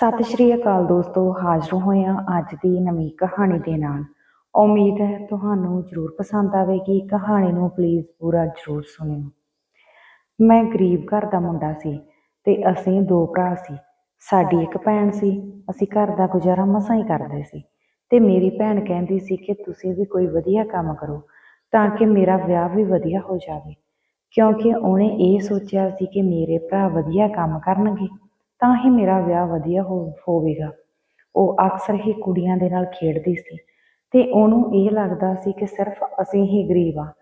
ਸਤਿ ਸ਼੍ਰੀ ਅਕਾਲ ਦੋਸਤੋ, ਹਾਜ਼ਰ ਹੋਏ ਹਾਂ ਅੱਜ ਦੀ ਨਵੀਂ ਕਹਾਣੀ ਦੇ ਨਾਲ। ਉਮੀਦ ਹੈ ਤੁਹਾਨੂੰ ਜ਼ਰੂਰ ਪਸੰਦ ਆਵੇਗੀ। ਕਹਾਣੀ ਨੂੰ ਪਲੀਜ਼ ਪੂਰਾ ਜ਼ਰੂਰ ਸੁਣਿਓ। ਮੈਂ ਗਰੀਬ ਘਰ ਦਾ ਮੁੰਡਾ ਸੀ ਤੇ ਅਸੀਂ ਦੋ ਭਰਾ ਸੀ। ਸਾਡੀ ਇੱਕ ਭੈਣ ਸੀ, ਅਸੀਂ ਘਰ ਦਾ ਗੁਜ਼ਾਰਾ ਮਸਾਂ ਹੀ ਕਰਦੇ ਸੀ। ਤੇ ਮੇਰੀ ਭੈਣ ਕਹਿੰਦੀ ਸੀ ਕਿ ਤੁਸੀਂ ਵੀ ਕੋਈ ਵਧੀਆ ਕੰਮ ਕਰੋ ਤਾਂ ਕਿ ਮੇਰਾ ਵਿਆਹ ਵੀ ਵਧੀਆ ਹੋ ਜਾਵੇ। ਕਿਉਂਕਿ ਉਹਨੇ ਇਹ ਸੋਚਿਆ ਸੀ ਕਿ ਮੇਰੇ ਭਰਾ ਵਧੀਆ ਕੰਮ ਕਰਨਗੇ। ਤਾਂ ਹੀ ਮੇਰਾ ਵਿਆਹ ਵਧੀਆ ਹੋ ਹੋਵੇਗਾ। ਉਹ ਅਕਸਰ ਹੀ ਕੁੜੀਆਂ ਦੇ ਨਾਲ ਖੇਡਦੀ ਸੀ ਤੇ ਉਹਨੂੰ ਇਹ ਲੱਗਦਾ ਸੀ ਕਿ ਸਿਰਫ ਅਸੀਂ ਹੀ ਗਰੀਬ ਆ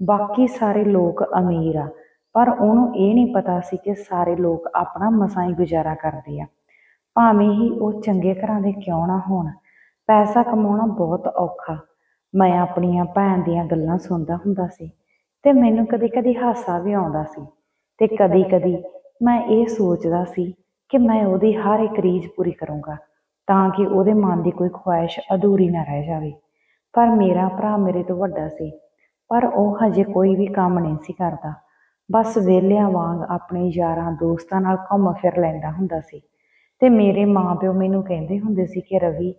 ਬਾਕੀ ਸਾਰੇ ਲੋਕ ਅਮੀਰ ਆ। ਪਰ ਉਹਨੂੰ ਇਹ ਨਹੀਂ ਪਤਾ ਸੀ ਕਿ ਸਾਰੇ ਲੋਕ ਆਪਣਾ ਮਸਾਂ ਹੀ ਗੁਜ਼ਾਰਾ ਕਰਦੇ ਆ। ਭਾਵੇਂ ਹੀ ਉਹ ਚੰਗੇ ਘਰਾਂ ਦੇ ਕਿਉਂ ਨਾ ਹੋਣ ਪੈਸਾ ਕਮਾਉਣਾ ਬਹੁਤ ਔਖਾ। ਮੈਂ ਆਪਣੀਆਂ ਭੈਣ ਦੀਆਂ ਗੱਲਾਂ ਸੁਣਦਾ ਹੁੰਦਾ ਸੀ ਤੇ ਮੈਨੂੰ ਕਦੀ-ਕਦੀ ਹਾਸਾ ਵੀ ਆਉਂਦਾ ਸੀ ਤੇ ਕਦੀ-ਕਦੀ ਮੈਂ ਇਹ ਸੋਚਦਾ ਸੀ ਕਿ ਮੈਂ ਉਹਦੀ ਹਰ ਇੱਕ ਰੀਝ ਪੂਰੀ ਕਰੂੰਗਾ, ਤਾਂ ਕਿ ਉਹਦੇ ਮਨ ਦੀ ਕੋਈ ਖੁਆਇਸ਼ ਅਧੂਰੀ ਨਾ ਰਹਿ ਜਾਵੇ। ਪਰ ਮੇਰਾ ਭਰਾ ਮੇਰੇ ਤੋਂ ਵੱਡਾ ਸੀ, ਪਰ ਉਹ ਹਜੇ ਕੋਈ ਵੀ ਕੰਮ ਨਹੀਂ ਸੀ ਕਰਦਾ। ਬਸ ਵਿਹਲਿਆਂ ਵਾਂਗ ਆਪਣੇ ਯਾਰਾਂ ਦੋਸਤਾਂ ਨਾਲ ਘੁੰਮ ਫਿਰ ਲੈਂਦਾ ਹੁੰਦਾ ਸੀ। ਤੇ ਮੇਰੇ ਮਾਪਿਓ ਮੈਨੂੰ ਕਹਿੰਦੇ ਹੁੰਦੇ ਸੀ ਕਿ ਰਵੀ,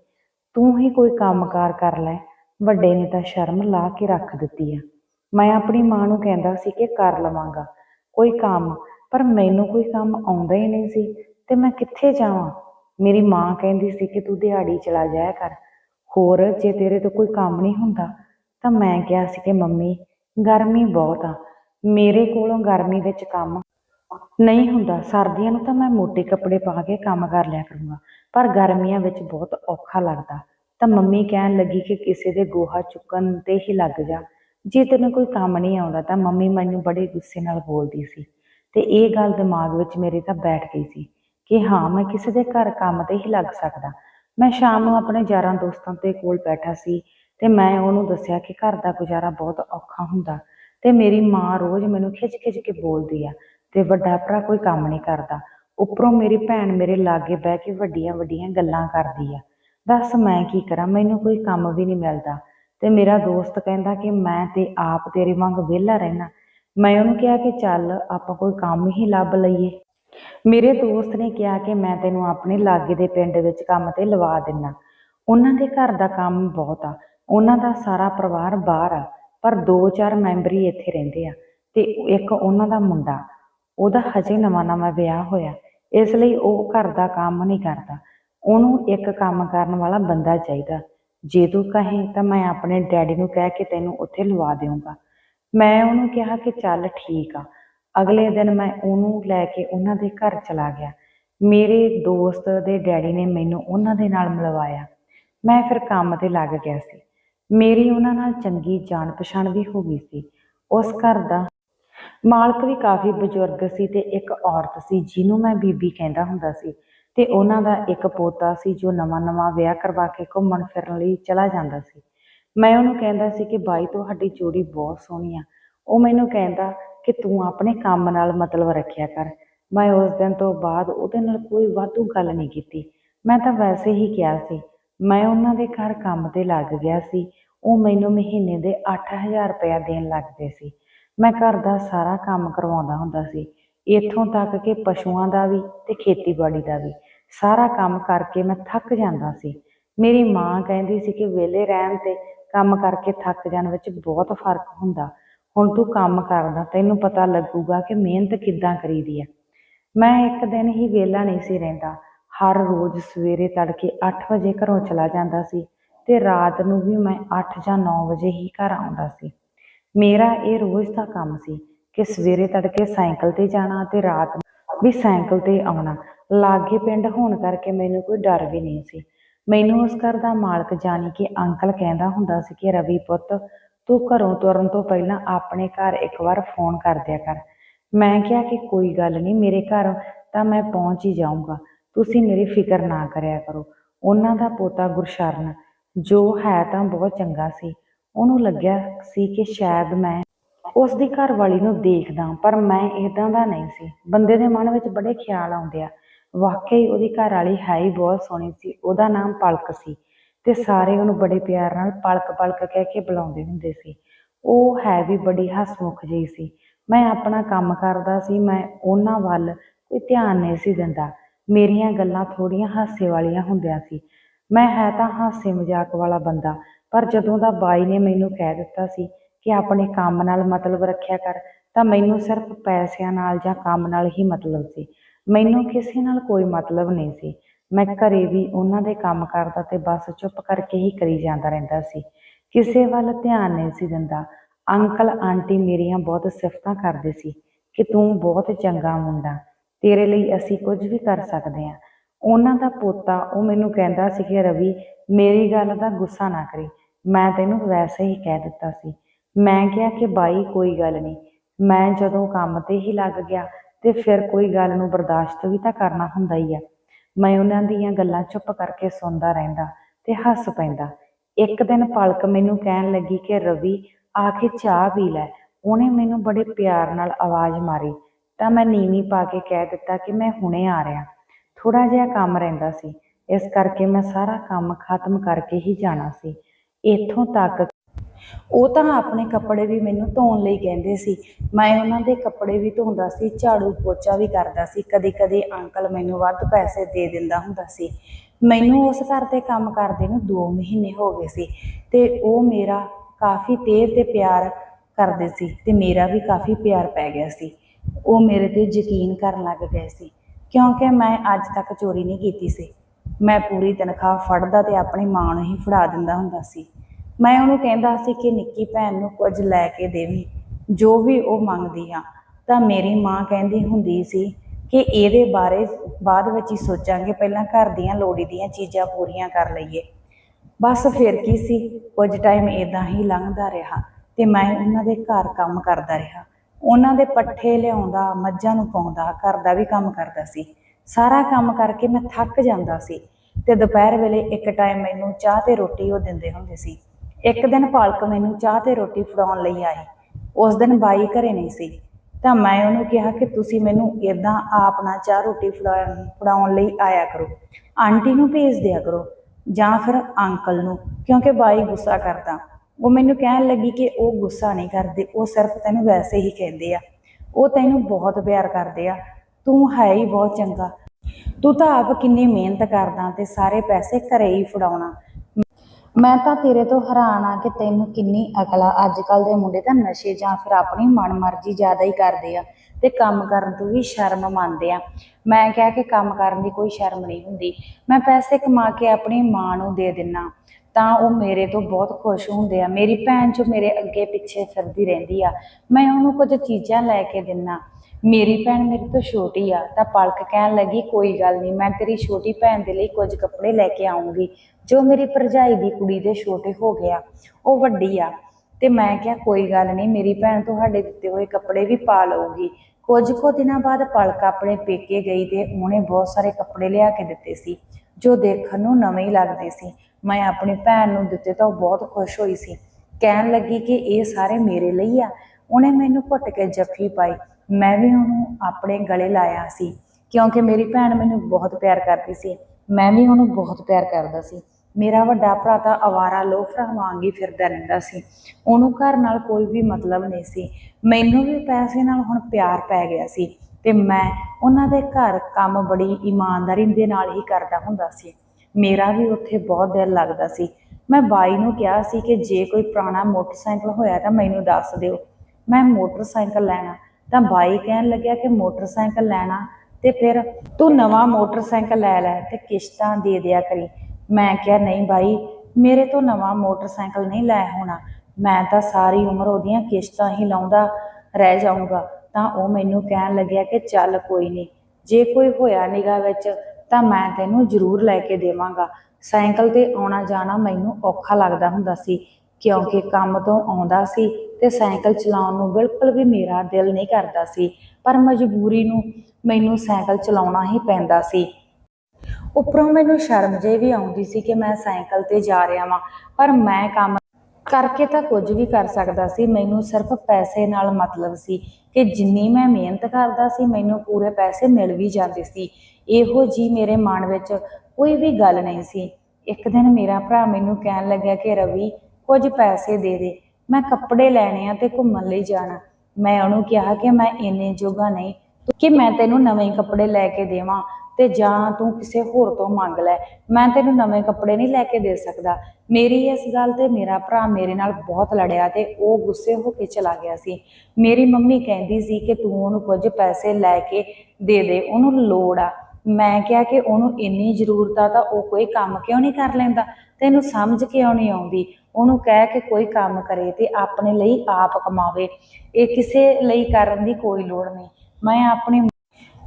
ਤੂੰ ਹੀ ਕੋਈ ਕੰਮਕਾਰ ਕਰ ਲੈ, ਵੱਡੇ ਨੇ ਤਾਂ ਸ਼ਰਮ ਲਾ ਕੇ ਰੱਖ ਦਿੱਤੀ ਆ। ਮੈਂ ਆਪਣੀ ਮਾਂ ਨੂੰ ਕਹਿੰਦਾ ਸੀ ਕਿ ਕਰ ਲਵਾਂਗਾ, ਕੋਈ ਕੰਮ, ਪਰ ਮੈਨੂੰ ਕੋਈ ਕੰਮ ਆਉਂਦਾ ਹੀ ਨਹੀਂ ਸੀ। ਤੇ ਮੈਂ ਕਿੱਥੇ ਜਾਵਾਂ? ਮੇਰੀ ਮਾਂ ਕਹਿੰਦੀ ਸੀ ਕਿ ਤੂੰ ਦਿਹਾੜੀ ਚਲਾ ਜਾਇਆ ਕਰ। ਹੋਰ ਜੇ ਤੇਰੇ ਤੋਂ ਕੋਈ ਕੰਮ ਨਹੀਂ ਹੁੰਦਾ, ਤਾਂ ਮੈਂ ਕਿਹਾ ਸੀ ਕਿ ਮੰਮੀ, ਗਰਮੀ ਬਹੁਤ ਆ। ਮੇਰੇ ਕੋਲੋਂ ਗਰਮੀ ਵਿੱਚ ਕੰਮ ਨਹੀਂ ਹੁੰਦਾ। ਸਰਦੀਆਂ ਨੂੰ ਤਾਂ ਮੈਂ ਮੋਟੇ ਕੱਪੜੇ ਪਾ ਕੇ ਕੰਮ ਕਰ ਲਿਆ ਕਰੂੰਗਾ, ਪਰ ਗਰਮੀਆਂ ਵਿੱਚ ਬਹੁਤ ਔਖਾ ਲੱਗਦਾ। ਤਾਂ ਮੰਮੀ ਕਹਿਣ ਲੱਗੀ ਕਿ ਕਿਸੇ ਦੇ ਗੋਹਾ ਚੁੱਕਣ ਤੇ ਹੀ ਲੱਗ ਜਾ। ਜੇ ਤੈਨੂੰ ਕੋਈ ਕੰਮ ਨਹੀਂ ਆਉਂਦਾ, ਤਾਂ ਮੰਮੀ ਮੈਨੂੰ ਬੜੇ ਗੁੱਸੇ ਨਾਲ ਬੋਲਦੀ ਸੀ। ਤੇ ਇਹ ਗੱਲ ਦਿਮਾਗ ਵਿੱਚ ਮੇਰੇ ਤਾਂ ਬੈਠ ਗਈ ਸੀ। ਕਿ ਹਾਂ, ਮੈਂ ਕਿਸੇ ਦੇ ਘਰ ਕੰਮ ਤੇ ਹੀ ਲੱਗ ਸਕਦਾ। ਮੈਂ ਸ਼ਾਮ ਨੂੰ ਆਪਣੇ ਯਾਰਾਂ ਦੋਸਤਾਂ ਦੇ ਕੋਲ ਬੈਠਾ ਸੀ ਤੇ ਮੈਂ ਉਹਨੂੰ ਦੱਸਿਆ ਕਿ ਘਰ ਦਾ ਗੁਜ਼ਾਰਾ ਬਹੁਤ ਔਖਾ ਹੁੰਦਾ ਤੇ ਮੇਰੀ ਮਾਂ ਰੋਜ਼ ਮੈਨੂੰ ਖਿੱਚ-ਖਿੱਚ ਕੇ ਬੋਲਦੀ ਆ ਤੇ ਵੱਡਾ ਭਰਾ ਕੋਈ ਕੰਮ ਨਹੀਂ ਕਰਦਾ। ਉੱਪਰੋਂ ਮੇਰੀ ਭੈਣ ਮੇਰੇ ਲਾਗੇ ਬਹਿ ਕੇ ਵੱਡੀਆਂ-ਵੱਡੀਆਂ ਗੱਲਾਂ ਕਰਦੀ ਆ। ਦੱਸ ਮੈਂ ਕੀ ਕਰਾਂ? ਮੈਨੂੰ ਕੋਈ ਕੰਮ ਵੀ ਨਹੀਂ ਮਿਲਦਾ ਤੇ ਮੇਰਾ ਦੋਸਤ ਕਹਿੰਦਾ ਕਿ ਮੈਂ ਤੇ ਆਪ ਤੇਰੇ ਵਾਂਗ ਵਿਹਲਾ ਰਹਿਣਾ। ਮੈਂ ਉਹਨੂੰ ਕਿਹਾ ਕਿ ਚੱਲ ਆਪਾਂ ਕੋਈ ਕੰਮ ਹੀ ਲੱਭ ਲਈਏ। ਮੇਰੇ ਦੋਸਤ ਨੇ ਕਿਹਾ ਕਿ ਮੈਂ ਤੈਨੂੰ ਆਪਣੇ ਲਾਗੇ ਦੇ ਪਿੰਡ ਵਿੱਚ ਕੰਮ ਤੇ ਲਵਾ ਦਿੰਨਾ। ਉਹਨਾਂ ਦੇ ਘਰ ਦਾ ਕੰਮ ਬਹੁਤ ਆ। ਉਹਨਾਂ ਦਾ ਸਾਰਾ ਪਰਿਵਾਰ ਬਾਹਰ ਆ, ਪਰ ਦੋ ਚਾਰ ਮੈਂਬਰ ਹੀ ਇੱਥੇ ਰਹਿੰਦੇ ਆ ਤੇ ਇੱਕ ਉਹਨਾਂ ਦਾ ਮੁੰਡਾ। ਉਹਦਾ ਹਜੇ ਨਵਾਂ-ਨਵਾਂ ਵਿਆਹ ਹੋਇਆ, ਇਸ ਲਈ ਉਹ ਘਰ ਦਾ ਕੰਮ ਨਹੀਂ ਕਰਦਾ। ਉਹਨੂੰ ਇੱਕ ਕੰਮ ਕਰਨ ਵਾਲਾ ਬੰਦਾ ਚਾਹੀਦਾ। ਜੇ ਤੂੰ ਕਹੇ ਤਾਂ ਮੈਂ ਆਪਣੇ ਡੈਡੀ ਨੂੰ ਕਹਿ ਕੇ ਤੈਨੂੰ ਉੱਥੇ ਲਵਾ ਦੇਵਾਂਗਾ ਮੈਂ ਉਹਨੂੰ ਕਿਹਾ ਕਿ ਚੱਲ ਠੀਕ ਆ। ਅਗਲੇ ਦਿਨ ਮੈਂ ਉਹਨੂੰ ਲੈ ਕੇ ਉਹਨਾਂ ਦੇ ਘਰ ਚਲਾ ਗਿਆ। ਮੇਰੇ ਦੋਸਤ ਦੇ ਡੈਡੀ ਨੇ ਮੈਨੂੰ ਉਹਨਾਂ ਦੇ ਨਾਲ ਮਿਲਵਾਇਆ। ਮੈਂ ਫਿਰ ਕੰਮ ਤੇ ਲੱਗ ਗਿਆ ਸੀ। ਮੇਰੀ ਉਹਨਾਂ ਨਾਲ ਚੰਗੀ ਜਾਣ ਪਛਾਣ ਵੀ ਹੋ ਗਈ ਸੀ। ਉਸ ਘਰ ਦਾ ਮਾਲਕ ਵੀ ਕਾਫੀ ਬਜ਼ੁਰਗ ਸੀ ਤੇ ਇੱਕ ਔਰਤ ਸੀ ਜਿਹਨੂੰ ਮੈਂ ਬੀਬੀ ਕਹਿੰਦਾ ਹੁੰਦਾ ਸੀ ਤੇ ਉਹਨਾਂ ਦਾ ਇੱਕ ਪੋਤਾ ਸੀ ਜੋ ਨਵਾਂ-ਨਵਾਂ ਵਿਆਹ ਕਰਵਾ ਕੇ ਘੁੰਮਣ ਫਿਰਨ ਲਈ ਚਲਾ ਜਾਂਦਾ ਸੀ। ਮੈਂ ਉਹਨੂੰ ਕਹਿੰਦਾ ਸੀ ਕਿ ਬਾਈ, ਤੁਹਾਡੀ ਜੋੜੀ ਬਹੁਤ ਸੋਹਣੀ ਆ। ਉਹ ਮੈਨੂੰ ਕਹਿੰਦਾ ਕਿ ਤੂੰ ਆਪਣੇ ਕੰਮ ਨਾਲ ਮਤਲਬ ਰੱਖਿਆ ਕਰ। ਮੈਂ ਉਸ ਦਿਨ ਤੋਂ ਬਾਅਦ ਉਹਦੇ ਨਾਲ ਕੋਈ ਵਾਧੂ ਗੱਲ ਨਹੀਂ ਕੀਤੀ। ਮੈਂ ਤਾਂ ਵੈਸੇ ਹੀ ਕਿਹਾ ਸੀ, ਮੈਂ ਉਹਨਾਂ ਦੇ ਘਰ ਕੰਮ ਤੇ ਲੱਗ ਗਿਆ ਸੀ। ਉਹ ਮੈਨੂੰ ਮਹੀਨੇ ਦੇ 8000 ਰੁਪਇਆ ਦੇਣ ਲੱਗਦੇ ਸੀ। ਮੈਂ ਘਰ ਦਾ ਸਾਰਾ ਕੰਮ ਕਰਵਾਉਂਦਾ ਹੁੰਦਾ ਸੀ। ਇੱਥੋਂ ਤੱਕ ਕਿ ਪਸ਼ੂਆਂ ਦਾ ਵੀ ਤੇ ਖੇਤੀਬਾੜੀ ਦਾ ਵੀ। ਸਾਰਾ ਕੰਮ ਕਰਕੇ ਮੈਂ ਥੱਕ ਜਾਂਦਾ ਸੀ। ਮੇਰੀ ਮਾਂ ਕਹਿੰਦੀ ਸੀ ਕਿ ਵਿਹਲੇ ਰਹਿਣ ਤੇ ਕੰਮ ਕਰਕੇ ਥੱਕ ਜਾਣ ਵਿੱਚ ਬਹੁਤ ਫ਼ਰਕ ਹੁੰਦਾ। ਹੁਣ ਤੂੰ ਕੰਮ ਕਰਦਾ, ਤੈਨੂੰ ਪਤਾ ਲੱਗੂਗਾ ਕਿ ਮਿਹਨਤ ਕਿੱਦਾਂ ਕਰੀਦੀ ਆ। ਮੈਂ ਇੱਕ ਦਿਨ ਹੀ ਵਿਹਲਾ ਨਹੀਂ ਸੀ ਰਹਿੰਦਾ। ਹਰ ਰੋਜ਼ ਸਵੇਰੇ ਤੜਕੇ 8 ਵਜੇ ਘਰੋਂ ਚਲਾ ਜਾਂਦਾ ਸੀ ਤੇ ਰਾਤ ਨੂੰ ਵੀ ਮੈਂ 8 ਜਾਂ 9 ਵਜੇ ਹੀ ਘਰ ਆਉਂਦਾ ਸੀ। ਮੇਰਾ ਇਹ ਰੋਜ਼ ਦਾ ਕੰਮ ਸੀ ਕਿ ਸਵੇਰੇ ਤੜਕੇ ਸਾਈਕਲ ਤੇ ਜਾਣਾ ਤੇ ਰਾਤ ਵੀ ਸਾਈਕਲ ਤੇ ਆਉਣਾ। ਲਾਗੇ ਪਿੰਡ ਹੋਣ ਕਰਕੇ ਮੈਨੂੰ ਕੋਈ ਡਰ ਵੀ ਨਹੀਂ ਸੀ। ਮੈਨੂੰ ਉਸ ਘਰ ਦਾ ਮਾਲਕ ਜਾਣੀ ਕਿ ਅੰਕਲ ਕਹਿੰਦਾ ਹੁੰਦਾ ਸੀ ਕਿ ਰਵੀ ਪੁੱਤ ਤੂੰ ਘਰੋਂ ਤੁਰਨ ਤੋਂ ਪਹਿਲਾਂ ਆਪਣੇ ਘਰ ਇੱਕ ਵਾਰ ਫੋਨ ਕਰ ਦਿਆ ਕਰ। ਮੈਂ ਕਿਹਾ ਕਿ ਕੋਈ ਗੱਲ ਨਹੀਂ, ਮੇਰੇ ਘਰ ਤਾਂ ਮੈਂ ਪਹੁੰਚ ਹੀ ਜਾਊਂਗਾ। ਤੁਸੀਂ ਮੇਰੀ ਫਿਕਰ ਨਾ ਕਰਿਆ ਕਰੋ। ਉਹਨਾਂ ਦਾ ਪੋਤਾ ਗੁਰਸ਼ਰਨ, ਜੋ ਹੈ ਤਾਂ ਬਹੁਤ ਚੰਗਾ ਸੀ। ਉਹਨੂੰ ਲੱਗਿਆ ਸੀ ਕਿ ਸ਼ਾਇਦ ਮੈਂ ਉਸ ਦੀ ਘਰ ਵਾਲੀ ਨੂੰ ਦੇਖਦਾ, ਪਰ ਮੈਂ ਇਦਾਂ ਦਾ ਨਹੀਂ ਸੀ। ਬੰਦੇ ਦੇ ਮਨ ਵਿੱਚ ਬੜੇ ਖਿਆਲ ਆਉਂਦੇ ਆ। ਵਾਕਈ ਉਹਦੀ ਘਰ ਵਾਲੀ ਹੈ ਹੀ ਬਹੁਤ ਸੋਹਣੀ ਸੀ। ਉਹਦਾ ਨਾਮ ਪਲਕ ਸੀ। ਤੇ ਸਾਰੇ ਉਹਨੂੰ ਬੜੇ ਪਿਆਰ ਨਾਲ ਪਲਕ ਪਲਕ ਕਹਿ ਕੇ ਬੁਲਾਉਂਦੇ ਹੁੰਦੇ ਸੀ। ਉਹ ਹੈ ਵੀ ਬੜੀ ਹਸਮੁਖ ਜਿਹੀ ਸੀ। ਮੈਂ ਆਪਣਾ ਕੰਮ ਕਰਦਾ ਸੀ ਮੈਂ ਉਹਨਾਂ ਵੱਲ ਕੋਈ ਧਿਆਨ ਨਹੀਂ ਸੀ ਦਿੰਦਾ। ਮੇਰੀਆਂ ਗੱਲਾਂ ਥੋੜੀਆਂ ਹਾਸੇ ਵਾਲੀਆਂ ਹੁੰਦੀਆਂ ਸੀ। ਮੈਂ ਹੈ ਤਾਂ ਹਾਸੇ ਮਜ਼ਾਕ ਵਾਲਾ ਬੰਦਾ ਪਰ ਜਦੋਂ ਦਾ ਬਾਈ ਨੇ ਮੈਨੂੰ ਕਹਿ ਦਿੱਤਾ ਸੀ ਕਿ ਆਪਣੇ ਕੰਮ ਨਾਲ ਮਤਲਬ ਰੱਖਿਆ ਕਰ ਤਾਂ ਮੈਨੂੰ ਸਿਰਫ ਪੈਸਿਆਂ ਨਾਲ ਜਾਂ ਕੰਮ ਨਾਲ ਹੀ ਮਤਲਬ ਸੀ। ਮੈਨੂੰ ਕਿਸੇ ਨਾਲ ਕੋਈ ਮਤਲਬ ਨਹੀਂ ਸੀ। ਮੈਂ ਘਰੇ ਵੀ ਉਹਨਾਂ ਦੇ ਕੰਮ ਕਰਦਾ ਤੇ ਬਸ ਚੁੱਪ ਕਰਕੇ ਹੀ ਕਰੀ ਜਾਂਦਾ ਰਹਿੰਦਾ ਸੀ। ਕਿਸੇ ਵੱਲ ਧਿਆਨ ਨਹੀਂ ਸੀ ਦਿੰਦਾ। ਅੰਕਲ, ਆਂਟੀ ਮੇਰੀਆਂ ਬਹੁਤ ਸਿਫਤਾਂ ਕਰਦੇ ਸੀ ਕਿ ਤੂੰ ਬਹੁਤ ਚੰਗਾ ਮੁੰਡਾ, ਤੇਰੇ ਲਈ ਅਸੀਂ ਕੁਝ ਵੀ ਕਰ ਸਕਦੇ ਹਾਂ। ਉਹਨਾਂ ਦਾ ਪੋਤਾ ਉਹ ਮੈਨੂੰ ਕਹਿੰਦਾ ਸੀ ਕਿ ਰਵੀ, ਮੇਰੀ ਗੱਲ ਦਾ ਗੁੱਸਾ ਨਾ ਕਰੀ। ਮੈਂ ਤੈਨੂੰ ਵੈਸੇ ਹੀ ਕਹਿ ਦਿੱਤਾ ਸੀ। ਮੈਂ ਕਿਹਾ ਕਿ ਬਾਈ, ਕੋਈ ਗੱਲ ਨਹੀਂ। ਮੈਂ ਜਦੋਂ ਕੰਮ ਤੇ ਹੀ ਲੱਗ ਗਿਆ ਤੇ ਫਿਰ ਕੋਈ ਗੱਲ ਨੂੰ ਬਰਦਾਸ਼ਤ ਵੀ ਤਾਂ ਕਰਨਾ ਹੁੰਦਾ ਹੀ ਆ। ਮੈਂ ਉਹਨਾਂ ਦੀਆਂ ਗੱਲਾਂ ਚੁੱਪ ਕਰਕੇ ਸੁਣਦਾ ਰਹਿੰਦਾ ਤੇ ਹੱਸ ਪੈਂਦਾ। ਇੱਕ ਦਿਨ ਪਲਕ ਮੈਨੂੰ ਕਹਿਣ ਲੱਗੀ ਕਿ ਰਵੀ, ਆ ਕੇ ਚਾਹ ਪੀ ਲੈ। ਉਹਨੇ ਮੈਨੂੰ ਬੜੇ ਪਿਆਰ ਨਾਲ ਆਵਾਜ਼ ਮਾਰੀ। ਤਾਂ ਮੈਂ ਨੀਵੀਂ ਪਾ ਕੇ ਕਹਿ ਦਿੱਤਾ ਕਿ ਮੈਂ ਹੁਣੇ ਆ ਰਿਹਾ। ਥੋੜਾ ਜਿਹਾ ਕੰਮ ਰਹਿੰਦਾ ਸੀ। ਇਸ ਕਰਕੇ ਮੈਂ ਸਾਰਾ ਕੰਮ ਖਤਮ ਕਰਕੇ ਹੀ ਜਾਣਾ ਸੀ। ਇੱਥੋਂ ਤੱਕ ਉਹ ਤਾਂ ਆਪਣੇ ਕੱਪੜੇ ਵੀ ਮੈਨੂੰ ਧੋਣ ਲਈ ਕਹਿੰਦੇ ਸੀ। ਮੈਂ ਉਹਨਾਂ ਦੇ ਕੱਪੜੇ ਵੀ ਧੋਂਦਾ ਸੀ, ਝਾੜੂ ਪੋਚਾ ਵੀ ਕਰਦਾ ਸੀ। ਕਦੇ ਕਦੇ ਅੰਕਲ ਮੈਨੂੰ ਵੱਧ ਪੈਸੇ ਦੇ ਦਿੰਦਾ ਹੁੰਦਾ ਸੀ। ਮੈਨੂੰ ਉਸ ਘਰ ਤੇ ਕੰਮ ਕਰਦੇ ਨੂੰ 2 ਮਹੀਨੇ ਹੋ ਗਏ ਸੀ ਤੇ ਉਹ ਮੇਰਾ ਕਾਫੀ ਤੇਜ਼ ਤੇ ਪਿਆਰ ਕਰਦੇ ਸੀ ਤੇ ਮੇਰਾ ਵੀ ਕਾਫੀ ਪਿਆਰ ਪੈ ਗਿਆ ਸੀ। ਉਹ ਮੇਰੇ ਤੇ ਯਕੀਨ ਕਰਨ ਲੱਗ ਗਏ ਸੀ, ਕਿਉਂਕਿ ਮੈਂ ਅੱਜ ਤੱਕ ਚੋਰੀ ਨਹੀਂ ਕੀਤੀ ਸੀ। ਮੈਂ ਪੂਰੀ ਤਨਖਾਹ ਫੜਦਾ ਤੇ ਆਪਣੀ ਮਾਂ ਨੂੰ ਹੀ ਫੜਾ ਦਿੰਦਾ ਹੁੰਦਾ ਸੀ। ਮੈਂ ਉਹਨੂੰ ਕਹਿੰਦਾ ਸੀ ਕਿ ਨਿੱਕੀ ਭੈਣ ਨੂੰ ਕੁਝ ਲੈ ਕੇ ਦੇਵੀਂ, ਜੋ ਵੀ ਉਹ ਮੰਗਦੀ ਆ। ਤਾਂ ਮੇਰੀ ਮਾਂ ਕਹਿੰਦੀ ਹੁੰਦੀ ਸੀ ਕਿ ਇਹਦੇ ਬਾਰੇ ਬਾਅਦ ਵਿੱਚ ਹੀ ਸੋਚਾਂਗੇ, ਪਹਿਲਾਂ ਘਰ ਦੀਆਂ ਲੋੜੀ ਦੀਆਂ ਚੀਜ਼ਾਂ ਪੂਰੀਆਂ ਕਰ ਲਈਏ। ਬਸ ਫਿਰ ਕੀ ਸੀ, ਕੁਝ ਟਾਈਮ ਇਦਾਂ ਹੀ ਲੰਘਦਾ ਰਿਹਾ ਤੇ ਮੈਂ ਉਹਨਾਂ ਦੇ ਘਰ ਕੰਮ ਕਰਦਾ ਰਿਹਾ। ਉਹਨਾਂ ਦੇ ਪੱਠੇ ਲਿਆਉਂਦਾ, ਮੱਝਾਂ ਨੂੰ ਪਾਉਂਦਾ, ਘਰ ਦਾ ਵੀ ਕੰਮ ਕਰਦਾ ਸੀ। ਸਾਰਾ ਕੰਮ ਕਰਕੇ ਮੈਂ ਥੱਕ ਜਾਂਦਾ ਸੀ ਤੇ ਦੁਪਹਿਰ ਵੇਲੇ ਇੱਕ ਟਾਈਮ ਮੈਨੂੰ ਚਾਹ ਤੇ ਰੋਟੀ ਉਹ ਦਿੰਦੇ ਹੁੰਦੇ ਸੀ। ਇੱਕ ਦਿਨ ਪਾਲਕ ਮੈਨੂੰ ਚਾਹ ਤੇ ਰੋਟੀ ਫੜਾਉਣ ਲਈ ਆਈ। ਉਸ ਦਿਨ ਬਾਈ ਘਰੇ ਨਹੀਂ ਸੀ। ਤਾਂ ਮੈਂ ਉਹਨੂੰ ਕਿਹਾ ਕਿ ਤੁਸੀਂ ਮੈਨੂੰ ਇਦਾਂ ਆਪ ਨਾ ਚਾਹ ਰੋਟੀ ਫੜਾਉਣ ਫੜਾਉਣ ਲਈ ਆਇਆ ਕਰੋ। ਆਂਟੀ ਨੂੰ ਭੇਜ ਦਿਆ ਕਰੋ ਜਾਂ ਫਿਰ ਅੰਕਲ ਨੂੰ, ਕਿਉਂਕਿ ਬਾਈ ਗੁੱਸਾ ਕਰਦਾ। ਉਹ ਮੈਨੂੰ ਕਹਿਣ ਲੱਗੀ ਕਿ ਉਹ ਗੁੱਸਾ ਨਹੀਂ ਕਰਦੇ, ਉਹ ਸਿਰਫ ਤੈਨੂੰ ਵੈਸੇ ਹੀ ਕਹਿੰਦੇ ਆ। ਉਹ ਤੈਨੂੰ ਬਹੁਤ ਪਿਆਰ ਕਰਦੇ ਆ। ਤੂੰ ਹੈ ਹੀ ਬਹੁਤ ਚੰਗਾ। ਤੂੰ ਤਾਂ ਆਪ ਕਿੰਨੀ ਮਿਹਨਤ ਕਰਦਾ ਤੇ ਸਾਰੇ ਪੈਸੇ ਘਰੇ ਹੀ ਫੜਾਉਣਾ। ਮੈਂ ਤਾਂ ਤੇਰੇ ਤੋਂ ਹੈਰਾਨ ਆ ਕਿ ਤੈਨੂੰ ਕਿੰਨੀ ਅਕਲ ਆ। ਅੱਜ ਕੱਲ ਦੇ ਮੁੰਡੇ ਤਾਂ ਨਸ਼ੇ ਜਾਂ ਫਿਰ ਆਪਣੀ ਮਨਮਰਜ਼ੀ ਜ਼ਿਆਦਾ ਹੀ ਕਰਦੇ ਆ ਤੇ ਕੰਮ ਕਰਨ ਤੋਂ ਵੀ ਸ਼ਰਮ ਮੰਨਦੇ ਆ। ਮੈਂ ਕਿਹਾ ਕਿ ਕੰਮ ਕਰਨ ਦੀ ਕੋਈ ਸ਼ਰਮ ਨਹੀਂ ਹੁੰਦੀ। ਮੈਂ ਪੈਸੇ ਕਮਾ ਕੇ ਆਪਣੀ ਮਾਂ ਨੂੰ ਦੇ ਦਿੰਨਾ, ਤਾਂ ਉਹ ਮੇਰੇ ਤੋਂ ਬਹੁਤ ਖੁਸ਼ ਹੁੰਦੇ ਆ। ਮੇਰੀ ਭੈਣ ਜੋ ਮੇਰੇ ਅੱਗੇ ਪਿੱਛੇ ਫਿਰਦੀ ਰਹਿੰਦੀ ਆ, ਮੈਂ ਉਹਨੂੰ ਕੁਝ ਚੀਜ਼ਾਂ ਲੈ ਕੇ ਦਿੰਨਾ। ਮੇਰੀ ਭੈਣ ਮੇਰੇ ਤੋਂ ਛੋਟੀ ਆ, ਤਾਂ ਪਲਕ ਕਹਿਣ ਲੱਗੀ, ਕੋਈ ਗੱਲ ਨਹੀਂ ਮੈਂ ਤੇਰੀ ਛੋਟੀ ਭੈਣ ਦੇ ਲਈ ਕੁਝ ਕੱਪੜੇ ਲੈ ਕੇ ਆਉਂਗੀ ਜੋ ਮੇਰੀ ਭਰਜਾਈ ਦੀ ਕੁੜੀ ਦੇ ਛੋਟੇ ਹੋ ਗਿਆ, ਉਹ ਵੱਡੀ ਆ। ਤੇ ਮੈਂ ਕਿਹਾ, ਕੋਈ ਗੱਲ ਨਹੀਂ ਮੇਰੀ ਭੈਣ ਤੁਹਾਡੇ ਦਿੱਤੇ ਹੋਏ ਕੱਪੜੇ ਵੀ ਪਾ ਲਊਗੀ। ਕੁਝ ਕੁ ਦਿਨਾਂ ਬਾਅਦ ਪਲਕ ਆਪਣੇ ਪੇਕੇ ਗਈ ਤੇ ਉਹਨੇ ਬਹੁਤ ਸਾਰੇ ਕੱਪੜੇ ਲਿਆ ਕੇ ਦਿੱਤੇ ਸੀ, ਜੋ ਦੇਖਣ ਨੂੰ ਨਵੇਂ ਹੀ ਲੱਗਦੇ ਸੀ। ਮੈਂ ਆਪਣੀ ਭੈਣ ਨੂੰ ਦਿੱਤੇ ਤਾਂ ਉਹ ਬਹੁਤ ਖੁਸ਼ ਹੋਈ ਸੀ। ਕਹਿਣ ਲੱਗੀ ਕਿ ਇਹ ਸਾਰੇ ਮੇਰੇ ਲਈ ਆ। ਉਹਨੇ ਮੈਨੂੰ ਘੁੱਟ ਕੇ ਜੱਫੀ ਪਾਈ। ਮੈਂ ਵੀ ਉਹਨੂੰ ਆਪਣੇ ਗਲੇ ਲਾਇਆ ਸੀ, ਕਿਉਂਕਿ ਮੇਰੀ ਭੈਣ ਮੈਨੂੰ ਬਹੁਤ ਪਿਆਰ ਕਰਦੀ ਸੀ। ਮੈਂ ਵੀ ਉਹਨੂੰ ਬਹੁਤ ਪਿਆਰ ਕਰਦਾ ਸੀ। ਮੇਰਾ ਵੱਡਾ ਭਰਾ ਤਾਂ ਅਵਾਰਾ ਲੋਫਰਾ ਵਾਂਗ ਹੀ ਫਿਰਦਾ ਰਹਿੰਦਾ ਸੀ। ਉਹਨੂੰ ਘਰ ਨਾਲ ਕੋਈ ਵੀ ਮਤਲਬ ਨਹੀਂ ਸੀ। ਮੈਨੂੰ ਵੀ ਪੈਸੇ ਨਾਲ ਹੁਣ ਪਿਆਰ ਪੈ ਗਿਆ ਸੀ ਤੇ ਮੈਂ ਉਹਨਾਂ ਦੇ ਘਰ ਕੰਮ ਬੜੀ ਇਮਾਨਦਾਰੀ ਦੇ ਨਾਲ ਹੀ ਕਰਦਾ ਹੁੰਦਾ ਸੀ। ਮੇਰਾ ਵੀ ਉੱਥੇ ਬਹੁਤ ਦਿਲ ਲੱਗਦਾ ਸੀ। ਮੈਂ ਬਾਈ ਨੂੰ ਕਿਹਾ ਸੀ ਕਿ ਜੇ ਕੋਈ ਪੁਰਾਣਾ ਮੋਟਰਸਾਈਕਲ ਹੋਇਆ ਤਾਂ ਮੈਨੂੰ ਦੱਸ ਦਿਓ। ਮੈਂ ਮੋਟਰਸਾਈਕਲ ਲੈਣਾ। ਤਾਂ ਬਾਈ ਕਹਿਣ ਲੱਗਿਆ ਕਿ ਮੋਟਰਸਾਈਕਲ ਲੈਣਾ ਤੇ ਫਿਰ ਤੂੰ ਨਵਾਂ ਮੋਟਰਸਾਈਕਲ ਲੈ ਲੈ ਤੇ ਕਿਸ਼ਤਾਂ ਦੇ ਦਿਆ ਕਰੀ। ਮੈਂ ਕਿਹਾ, ਨਹੀਂ ਬਾਈ, ਮੇਰੇ ਤੋਂ ਨਵਾਂ ਮੋਟਰਸਾਈਕਲ ਨਹੀਂ ਲੈ ਹੋਣਾ। ਮੈਂ ਤਾਂ ਸਾਰੀ ਉਮਰ ਉਹਦੀਆਂ ਕਿਸ਼ਤਾਂ ਹੀ ਲਾਉਂਦਾ ਰਹਿ ਜਾਊਂਗਾ। ਤਾਂ ਉਹ ਮੈਨੂੰ ਕਹਿਣ ਲੱਗਿਆ ਕਿ ਚੱਲ ਕੋਈ ਨਹੀਂ, ਜੇ ਕੋਈ ਹੋਇਆ ਨਿਗਾਹ ਵਿੱਚ ਤਾਂ ਮੈਂ ਤੈਨੂੰ ਜ਼ਰੂਰ ਲੈ ਕੇ ਦੇਵਾਂਗਾ। ਸਾਈਕਲ ਤੇ ਆਉਣਾ ਜਾਣਾ ਮੈਨੂੰ ਔਖਾ ਲੱਗਦਾ ਹੁੰਦਾ ਸੀ। ਕਿਉਂਕਿ ਕੰਮ ਤੋਂ ਆਉਂਦਾ ਸੀ ਤੇ ਸਾਈਕਲ ਚਲਾਉਣ ਨੂੰ ਬਿਲਕੁਲ ਵੀ ਮੇਰਾ ਦਿਲ ਨਹੀਂ ਕਰਦਾ ਸੀ, ਪਰ ਮਜਬੂਰੀ ਨੂੰ ਮੈਨੂੰ ਸਾਈਕਲ ਚਲਾਉਣਾ ਹੀ ਪੈਂਦਾ ਸੀ। ਉੱਪਰੋਂ ਮੈਨੂੰ ਸ਼ਰਮ ਜੇ ਵੀ ਆਉਂਦੀ ਸੀ ਕਿ ਮੈਂ ਸਾਈਕਲ ਤੇ ਜਾ ਰਿਹਾ ਵਾਂ, ਪਰ ਮੈਂ ਕੰਮ ਕਰਕੇ ਤਾਂ ਕੁਝ ਵੀ ਕਰ ਸਕਦਾ ਸੀ, ਮੈਨੂੰ ਸਿਰਫ ਪੈਸੇ ਨਾਲ ਮਤਲਬ ਸੀ ਕਿ ਜਿੰਨੀ ਮੈਂ ਮਿਹਨਤ ਕਰਦਾ ਸੀ, ਮੈਨੂੰ ਪੂਰੇ ਪੈਸੇ ਮਿਲ ਵੀ ਜਾਂਦੇ ਸੀ। ਇਹੋ ਜੀ ਮੇਰੇ ਮਨ ਵਿੱਚ ਕੋਈ ਵੀ ਗੱਲ ਨਹੀਂ ਸੀ। ਇੱਕ ਦਿਨ ਮੇਰਾ ਭਰਾ ਮੈਨੂੰ ਕਹਿਣ ਲੱਗਿਆ ਕਿ ਰਵੀ ਕੁਝ ਪੈਸੇ ਦੇ ਦੇ। ਮੈਂ ਕੱਪੜੇ ਲੈਣੇ ਆ ਤੇ ਘੁੰਮਣ ਲਈ ਜਾਣਾ। ਮੈਂ ਉਹਨੂੰ ਕਿਹਾ ਕਿ ਮੈਂ ਇੰਨੇ ਜੋਗਾ ਨਹੀਂ, ਕਿ ਮੈਂ ਤੈਨੂੰ ਨਵੇਂ ਕੱਪੜੇ ਲੈ ਕੇ ਦੇਵਾਂ ਤੇ ਜਾਂ ਤੂੰ ਕਿਸੇ ਹੋਰ ਤੋਂ ਮੰਗ ਲੈ। ਮੈਂ ਤੈਨੂੰ ਨਵੇਂ ਕੱਪੜੇ ਨਹੀਂ ਲੈ ਕੇ ਦੇ ਸਕਦਾ। ਮੇਰੀ ਇਸ ਗੱਲ ਤੇ ਮੇਰਾ ਭਰਾ ਮੇਰੇ ਨਾਲ ਬਹੁਤ ਲੜਿਆ ਤੇ ਉਹ ਗੁੱਸੇ ਹੋ ਕੇ ਚਲਾ ਗਿਆ ਸੀ। ਮੇਰੀ ਮੰਮੀ ਕਹਿੰਦੀ ਸੀ ਕਿ ਤੂੰ ਉਹਨੂੰ ਕੁਝ ਪੈਸੇ ਲੈ ਕੇ ਦੇ ਦੇ, ਉਹਨੂੰ ਲੋੜ ਆ। ਮੈਂ ਕਿਹਾ ਕਿ ਉਹਨੂੰ ਇੰਨੀ ਜ਼ਰੂਰਤ ਆ ਤਾਂ ਉਹ ਕੋਈ ਕੰਮ ਕਿਉਂ ਨਹੀਂ ਕਰ ਲੈਂਦਾ? ਤੈਨੂੰ ਸਮਝ ਕਿਉਂ ਨਹੀਂ ਆਉਂਦੀ? ਉਹਨੂੰ ਕਹਿ ਕੇ ਕੋਈ ਕੰਮ ਕਰੇ ਤੇ ਆਪਣੇ ਲਈ ਆਪ ਕਮਾਵੇ। ਇਹ ਕਿਸੇ ਲਈ ਕਰਨ ਦੀ ਕੋਈ ਲੋੜ ਨਹੀਂ। ਮੈਂ ਆਪਣੀ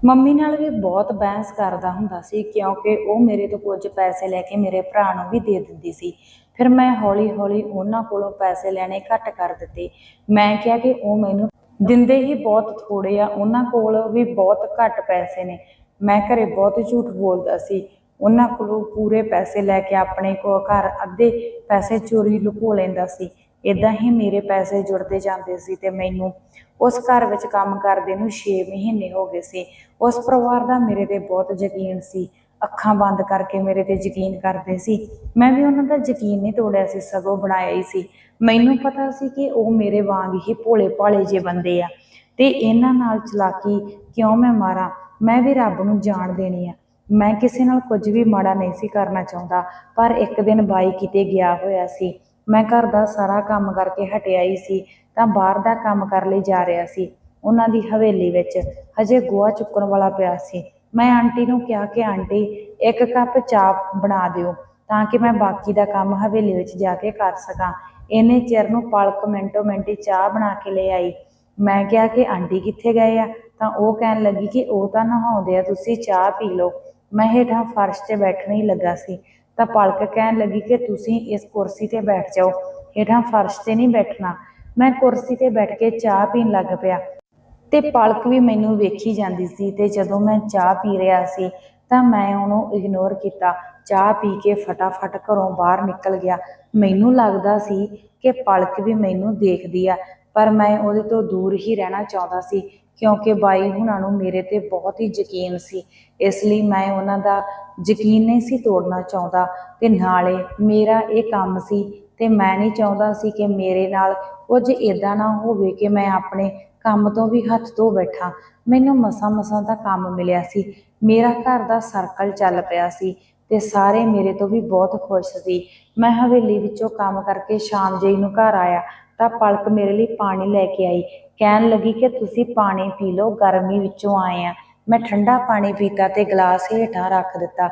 ਮੰਮੀ ਨਾਲ ਵੀ ਬਹੁਤ ਬਹਿਸ ਕਰਦਾ ਹੁੰਦਾ ਸੀ ਕਿਉਂਕਿ ਉਹ ਮੇਰੇ ਤੋਂ ਕੁਝ ਪੈਸੇ ਲੈ ਕੇ ਮੇਰੇ ਭਰਾ ਨੂੰ ਵੀ ਦੇ ਦਿੰਦੀ ਸੀ। ਫਿਰ ਮੈਂ ਹੌਲੀ ਹੌਲੀ ਉਹਨਾਂ ਕੋਲੋਂ ਪੈਸੇ ਲੈਣੇ ਘੱਟ ਕਰ ਦਿੱਤੇ। ਮੈਂ ਕਿਹਾ ਕਿ ਉਹ ਮੈਨੂੰ ਦਿੰਦੇ ਹੀ ਬਹੁਤ ਥੋੜੇ ਆ, ਉਹਨਾਂ ਕੋਲ ਵੀ ਬਹੁਤ ਘੱਟ ਪੈਸੇ ਨੇ। ਮੈਂ ਘਰੇ ਬਹੁਤ ਝੂਠ ਬੋਲਦਾ ਸੀ। ਉਹਨਾਂ ਕੋਲੋਂ ਪੂਰੇ ਪੈਸੇ ਲੈ ਕੇ ਆਪਣੇ ਕੋ ਘਰ ਅੱਧੇ ਪੈਸੇ ਚੋਰੀ ਲੁਕੋ ਲੈਂਦਾ ਸੀ। ਇਦਾਂ ਹੀ ਮੇਰੇ ਪੈਸੇ ਜੁੜਦੇ ਜਾਂਦੇ ਸੀ ਤੇ ਮੈਨੂੰ ਉਸ ਘਰ ਵਿੱਚ ਕੰਮ ਕਰਦੇ ਨੂੰ 6 ਮਹੀਨੇ ਹੋ ਗਏ ਸੀ। ਉਸ ਪਰਿਵਾਰ ਦਾ ਮੇਰੇ ਤੇ ਬਹੁਤ ਯਕੀਨ ਸੀ। ਅੱਖਾਂ ਬੰਦ ਕਰਕੇ ਮੇਰੇ ਤੇ ਯਕੀਨ ਕਰਦੇ ਸੀ। ਮੈਂ ਵੀ ਉਹਨਾਂ ਦਾ ਯਕੀਨ ਨਹੀਂ ਤੋੜਿਆ ਸੀ, ਸਗੋਂ ਬਣਾਇਆ ਹੀ ਸੀ। ਮੈਨੂੰ ਪਤਾ ਸੀ ਕਿ ਉਹ ਮੇਰੇ ਵਾਂਗ ਹੀ ਭੋਲੇ ਭਾਲੇ ਜੇ ਬੰਦੇ ਆ। ਤੇ ਇਹਨਾਂ ਨਾਲ ਚਲਾਕੀ ਕਿਉਂ ਮੈਂ ਮਾਰਾਂ? ਮੈਂ ਵੀ ਰੱਬ ਨੂੰ ਜਾਣ ਦੇਣੀ ਆ। ਮੈਂ ਕਿਸੇ ਨਾਲ ਕੁਝ ਵੀ ਮਾੜਾ ਨਹੀਂ ਸੀ ਕਰਨਾ ਚਾਹੁੰਦਾ, ਪਰ ਇੱਕ ਦਿਨ ਬਾਈ ਕਿਤੇ ਗਿਆ ਹੋਇਆ ਸੀ। ਮੈਂ ਘਰ ਦਾ ਸਾਰਾ ਕੰਮ ਕਰਕੇ ਹਟਿਆ ਹੀ ਸੀ, ਤਾਂ ਬਾਹਰ ਦਾ ਕੰਮ ਕਰ ਲਈ ਜਾ ਰਿਹਾ ਸੀ, ਉਹਨਾਂ ਦੀ ਹਵੇਲੀ ਵਿੱਚ। ਹਜੇ ਗੋਆ ਚੁੱਕਣ ਵਾਲਾ ਪਿਆ ਸੀ। ਮੈਂ ਆਂਟੀ ਨੂੰ ਕਿਹਾ ਕਿ, ਆਂਟੀ, ਇੱਕ ਕੱਪ ਚਾਹ ਬਣਾ ਦਿਓ, ਤਾਂ ਕਿ ਮੈਂ ਬਾਕੀ ਦਾ ਕੰਮ ਹਵੇਲੀ ਵਿੱਚ ਜਾ ਕੇ ਕਰ ਸਕਾਂ। ਇਹਨੇ ਚਿਰ ਨੂੰ ਪਲਕ ਮਿੰਟੋ ਮਿੰਟੀ ਚਾਹ ਬਣਾ ਕੇ ਲੈ ਆਈ। ਮੈਂ ਕਿਹਾ ਕਿ ਆਂਟੀ ਕਿੱਥੇ ਗਏ ਆ? ਤਾਂ ਉਹ ਕਹਿਣ ਲੱਗੀ ਕਿ ਉਹ ਤਾਂ ਨਹਾਉਂਦੇ ਆ, ਤੁਸੀਂ ਚਾਹ ਪੀ ਲਓ। ਮੈਂ ਹੇਠਾਂ ਫਰਸ਼ ਤੇ ਬੈਠਣ ਹੀ ਲੱਗਾ ਸੀ। ਤਾਂ ਪਲਕ ਕਹਿਣ ਲੱਗੀ ਕਿ ਤੁਸੀਂ ਇਸ ਕੁਰਸੀ ਤੇ ਬੈਠ ਜਾਓ। ਹੇਠਾਂ ਫਰਸ਼ ਤੇ ਨਹੀਂ ਬੈਠਣਾ। ਮੈਂ ਕੁਰਸੀ ਤੇ ਬੈਠ ਕੇ ਚਾਹ ਪੀਣ ਲੱਗ ਪਿਆ। ਤੇ ਪਲਕ ਵੀ ਮੈਨੂੰ ਵੇਖੀ ਜਾਂਦੀ ਸੀ ਤੇ ਜਦੋਂ ਮੈਂ ਚਾਹ ਪੀ ਰਿਹਾ ਸੀ, ਤਾਂ ਮੈਂ ਉਹਨੂੰ ਇਗਨੋਰ ਕੀਤਾ। ਚਾਹ ਪੀ ਕੇ ਫਟਾਫਟ ਘਰੋਂ ਬਾਹਰ ਨਿਕਲ ਗਿਆ। ਮੈਨੂੰ ਲੱਗਦਾ ਸੀ ਕਿ ਪਲਕ ਵੀ ਮੈਨੂੰ ਦੇਖਦੀ ਆ। ਪਰ ਮੈਂ ਉਹਦੇ ਤੋਂ ਦੂਰ ਹੀ ਰਹਿਣਾ ਚਾਹੁੰਦਾ ਸੀ, ਕਿਉਂਕਿ ਬਾਈ ਹੁਣਾਂ ਨੂੰ ਮੇਰੇ ਤੇ ਬਹੁਤ ਹੀ ਯਕੀਨ ਸੀ। ਇਸ ਲਈ ਮੈਂ ਉਹਨਾਂ ਦਾ ਯਕੀਨ ਨਹੀਂ ਸੀ ਤੋੜਨਾ ਚਾਹੁੰਦਾ ਤੇ ਨਾਲੇ ਮੇਰਾ ਇਹ ਕੰਮ ਸੀ ਤੇ ਮੈਂ ਨਹੀਂ ਚਾਹੁੰਦਾ ਸੀ ਕਿ ਮੇਰੇ ਨਾਲ ਕੁਝ ਇਦਾਂ ਨਾ ਹੋਵੇ ਕਿ ਮੈਂ ਆਪਣੇ ਕੰਮ ਤੋਂ ਵੀ ਹੱਥ ਧੋ ਬੈਠਾ। ਮੈਨੂੰ ਮਸਾਂ ਮਸਾਂ ਦਾ ਕੰਮ ਮਿਲਿਆ ਸੀ। ਮੇਰਾ ਘਰ ਦਾ ਸਰਕਲ ਚੱਲ ਪਿਆ ਸੀ ਤੇ ਸਾਰੇ ਮੇਰੇ ਤੋਂ ਵੀ ਬਹੁਤ ਖੁਸ਼ ਸੀ। ਮੈਂ ਹਵੇਲੀ ਵਿੱਚੋਂ ਕੰਮ ਕਰਕੇ ਸ਼ਾਮ ਜਿਹੀ ਨੂੰ ਘਰ ਆਇਆ। ਤਾਂ ਪਲਕ ਮੇਰੇ ਲਈ ਪਾਣੀ ਲੈ ਕੇ ਆਈ। ਕਹਿਣ ਲੱਗੀ ਕਿ ਤੁਸੀਂ ਪਾਣੀ ਪੀ ਲਓ, ਗਰਮੀ ਵਿੱਚੋਂ ਆਏ ਆ। ਮੈਂ ਠੰਡਾ ਪਾਣੀ ਪੀਤਾ ਤੇ ਗਲਾਸ ਹੇਠਾਂ ਰੱਖ ਦਿੱਤਾ।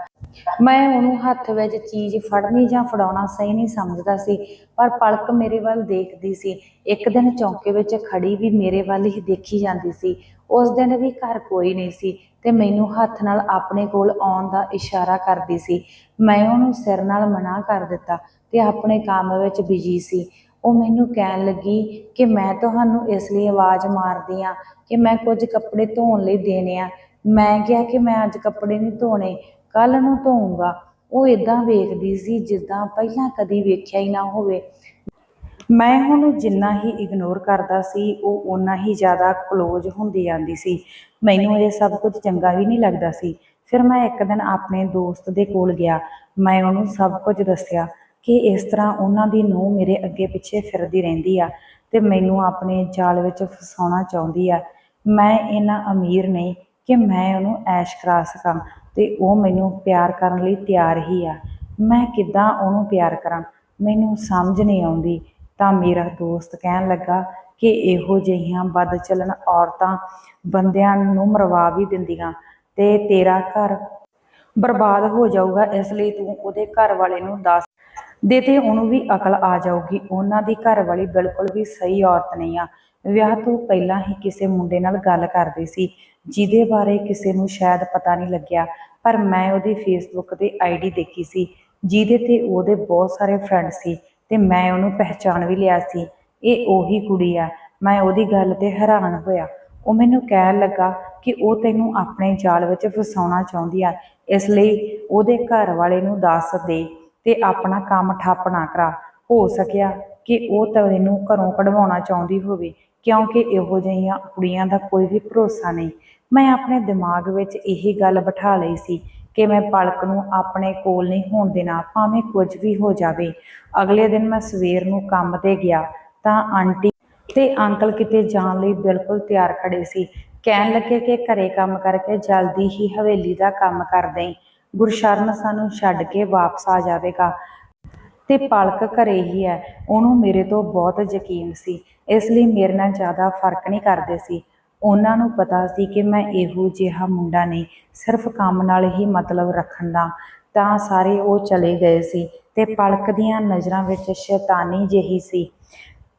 ਮੈਂ ਉਹਨੂੰ ਹੱਥ ਵਿੱਚ ਚੀਜ਼ ਫੜਨੀ ਜਾਂ ਫੜਾਉਣਾ ਸਹੀ ਨਹੀਂ ਸਮਝਦਾ ਸੀ, ਪਰ ਪਲਕ ਮੇਰੇ ਵੱਲ ਦੇਖਦੀ ਸੀ। ਇੱਕ ਦਿਨ ਚੌਂਕੇ ਵਿੱਚ ਖੜੀ ਵੀ ਮੇਰੇ ਵੱਲ ਹੀ ਦੇਖੀ ਜਾਂਦੀ ਸੀ। ਉਸ ਦਿਨ ਵੀ ਘਰ ਕੋਈ ਨਹੀਂ ਸੀ ਤੇ ਮੈਨੂੰ ਹੱਥ ਨਾਲ ਆਪਣੇ ਕੋਲ ਆਉਣ ਦਾ ਇਸ਼ਾਰਾ ਕਰਦੀ ਸੀ। ਮੈਂ ਉਹਨੂੰ ਸਿਰ ਨਾਲ ਮਨਾ ਕਰ ਦਿੱਤਾ ਤੇ ਆਪਣੇ ਕੰਮ ਵਿੱਚ ਬਿਜ਼ੀ ਸੀ। ਉਹ ਮੈਨੂੰ ਕਹਿਣ ਲੱਗੀ ਕਿ ਮੈਂ ਤੁਹਾਨੂੰ ਇਸ ਲਈ ਆਵਾਜ਼ ਮਾਰਦੀ ਆ ਕਿ ਮੈਂ ਕੁਝ ਕੱਪੜੇ ਧੋਣ ਲਈ ਦੇਣੇ ਆ। ਮੈਂ ਕਿਹਾ ਕਿ ਮੈਂ ਅੱਜ ਕੱਪੜੇ ਨਹੀਂ ਧੋਣੇ ਕੱਲ ਨੂੰ ਧੋਊਂਗਾ। ਉਹ ਇਦਾਂ ਵੇਖਦੀ ਸੀ ਜਿੱਦਾਂ ਪਹਿਲਾਂ ਕਦੀ ਵੇਖਿਆ ਹੀ ਨਾ ਹੋਵੇ। ਮੈਂ ਉਹਨੂੰ ਜਿੰਨਾ ਹੀ ਇਗਨੋਰ ਕਰਦਾ ਸੀ, ਉਹ ਓਨਾ ਹੀ ਜ਼ਿਆਦਾ ਕਲੋਜ਼ ਹੁੰਦੀ ਜਾਂਦੀ ਸੀ। ਮੈਨੂੰ ਇਹ ਸਭ ਕੁਝ ਚੰਗਾ ਵੀ ਨਹੀਂ ਲੱਗਦਾ ਸੀ। ਫਿਰ ਮੈਂ ਇੱਕ ਦਿਨ ਆਪਣੇ ਦੋਸਤ ਦੇ ਕੋਲ ਗਿਆ। ਮੈਂ ਉਹਨੂੰ ਸਭ ਕੁਝ ਦੱਸਿਆ। ਕਿ ਇਸ ਤਰ੍ਹਾਂ ਉਹਨਾਂ ਦੀ ਨੂੰਹ ਮੇਰੇ ਅੱਗੇ ਪਿੱਛੇ ਫਿਰਦੀ ਰਹਿੰਦੀ ਆ ਤੇ ਮੈਨੂੰ ਆਪਣੇ ਜਾਲ ਵਿੱਚ ਫਸਾਉਣਾ ਚਾਹੁੰਦੀ ਆ। ਮੈਂ ਇੰਨਾ ਅਮੀਰ ਨਹੀਂ ਕਿ ਮੈਂ ਉਹਨੂੰ ਐਸ਼ ਕਰਾ ਸਕਾਂ ਤੇ ਉਹ ਮੈਨੂੰ ਪਿਆਰ ਕਰਨ ਲਈ ਤਿਆਰ ਹੀ ਆ। ਮੈਂ ਕਿੱਦਾਂ ਉਹਨੂੰ ਪਿਆਰ ਕਰਾਂ? ਮੈਨੂੰ ਸਮਝ ਨਹੀਂ ਆਉਂਦੀ। ਤਾਂ ਮੇਰਾ ਦੋਸਤ ਕਹਿਣ ਲੱਗਾ ਕਿ ਇਹੋ ਜਿਹੀਆਂ ਬਦ ਚੱਲਣ ਔਰਤਾਂ ਬੰਦਿਆਂ ਨੂੰ ਮਰਵਾ ਵੀ ਦਿੰਦੀਆਂ ਤੇ ਤੇਰਾ ਘਰ ਬਰਬਾਦ ਹੋ ਜਾਊਗਾ, ਇਸ ਲਈ ਤੂੰ ਉਹਦੇ ਘਰ ਵਾਲੇ ਨੂੰ ਦੱਸ ਦੇ ਤੇ ਉਹਨੂੰ ਵੀ ਅਕਲ ਆ ਜਾਊਗੀ। ਉਹਨਾਂ ਦੀ ਘਰ ਵਾਲੀ ਬਿਲਕੁਲ ਵੀ ਸਹੀ ਔਰਤ ਨਹੀਂ ਆ। ਵਿਆਹ ਤੋਂ ਪਹਿਲਾਂ ਹੀ ਕਿਸੇ ਮੁੰਡੇ ਨਾਲ ਗੱਲ ਕਰਦੀ ਸੀ। ਜਿਹਦੇ ਬਾਰੇ ਕਿਸੇ ਨੂੰ ਸ਼ਾਇਦ ਪਤਾ ਨਹੀਂ ਲੱਗਿਆ, ਪਰ ਮੈਂ ਉਹਦੀ ਫੇਸਬੁੱਕ ਤੇ ਆਈਡੀ ਦੇਖੀ ਸੀ। ਜਿਹਦੇ ਤੇ ਉਹਦੇ ਬਹੁਤ ਸਾਰੇ ਫਰੈਂਡ ਸੀ ਤੇ ਮੈਂ ਉਹਨੂੰ ਪਹਿਚਾਣ ਵੀ ਲਿਆ ਸੀ। ਇਹ ਉਹੀ ਕੁੜੀ ਆ। ਮੈਂ ਉਹਦੀ ਗੱਲ ਤੇ ਹੈਰਾਨ ਹੋਇਆ। ਉਹ ਮੈਨੂੰ ਕਹਿਣ ਲੱਗਾ ਕਿ ਉਹ ਤੈਨੂੰ ਆਪਣੇ ਜਾਲ ਵਿੱਚ ਫਸਾਉਣਾ ਚਾਹੁੰਦੀ ਆ। ਇਸ ਲਈ ਉਹਦੇ ਘਰ ਵਾਲੇ ਨੂੰ ਦੱਸ ਦੇ। ਤੇ ਆਪਣਾ ਕੰਮ ਠੱਪ ਨਾ ਕਰਾ। ਹੋ ਸਕਿਆ ਕਿ ਉਹ ਤੈਨੂੰ ਘਰੋਂ ਕਢਵਾਉਣਾ ਚਾਹੁੰਦੀ ਹੋਵੇ, ਕਿਉਂਕਿ ਇਹੋ ਜਿਹੀਆਂ ਕੁੜੀਆਂ ਦਾ ਕੋਈ ਵੀ ਭਰੋਸਾ ਨਹੀਂ। ਮੈਂ ਆਪਣੇ ਦਿਮਾਗ ਵਿੱਚ ਇਹੀ ਗੱਲ ਬਿਠਾ ਲਈ ਸੀ ਕਿ ਮੈਂ ਪਲਕ ਨੂੰ ਆਪਣੇ ਕੋਲ ਨਹੀਂ ਹੋਣ ਦੇਣਾ, ਭਾਵੇਂ ਕੁਝ ਵੀ ਹੋ ਜਾਵੇ। ਅਗਲੇ ਦਿਨ ਮੈਂ ਸਵੇਰ ਨੂੰ ਕੰਮ ਤੇ ਗਿਆ ਤਾਂ ਆਂਟੀ ਤੇ ਅੰਕਲ ਕਿਤੇ ਜਾਣ ਲਈ ਬਿਲਕੁਲ ਤਿਆਰ ਖੜੇ ਸੀ। ਕਹਿਣ ਲੱਗੇ ਕਿ ਘਰੇ ਕੰਮ ਕਰਕੇ ਜਲਦੀ ਹੀ ਹਵੇਲੀ ਦਾ ਕੰਮ ਕਰ ਦੇਈਂ। ਗੁਰਸ਼ਰਨ ਸਾਨੂੰ ਛੱਡ ਕੇ ਵਾਪਸ ਆ ਜਾਵੇਗਾ। ਤੇ ਪਲਕ ਘਰੇ ਹੀ ਹੈ। ਉਹਨੂੰ ਮੇਰੇ ਤੋਂ ਬਹੁਤ ਯਕੀਨ ਸੀ। ਇਸ ਲਈ ਮੇਰੇ ਨਾਲ ਜ਼ਿਆਦਾ ਫ਼ਰਕ ਨਹੀਂ ਕਰਦੇ ਸੀ। ਉਹਨਾਂ ਨੂੰ ਪਤਾ ਸੀ ਕਿ ਮੈਂ ਇਹੋ ਜਿਹਾ ਮੁੰਡਾ ਨਹੀਂ, ਸਿਰਫ ਕੰਮ ਨਾਲ ਹੀ ਮਤਲਬ ਰੱਖਣ ਦਾ। ਤਾਂ ਸਾਰੇ ਉਹ ਚਲੇ ਗਏ ਸੀ ਤੇ ਪਲਕ ਦੀਆਂ ਨਜ਼ਰਾਂ ਵਿੱਚ ਸ਼ੈਤਾਨੀ ਜਿਹੀ ਸੀ।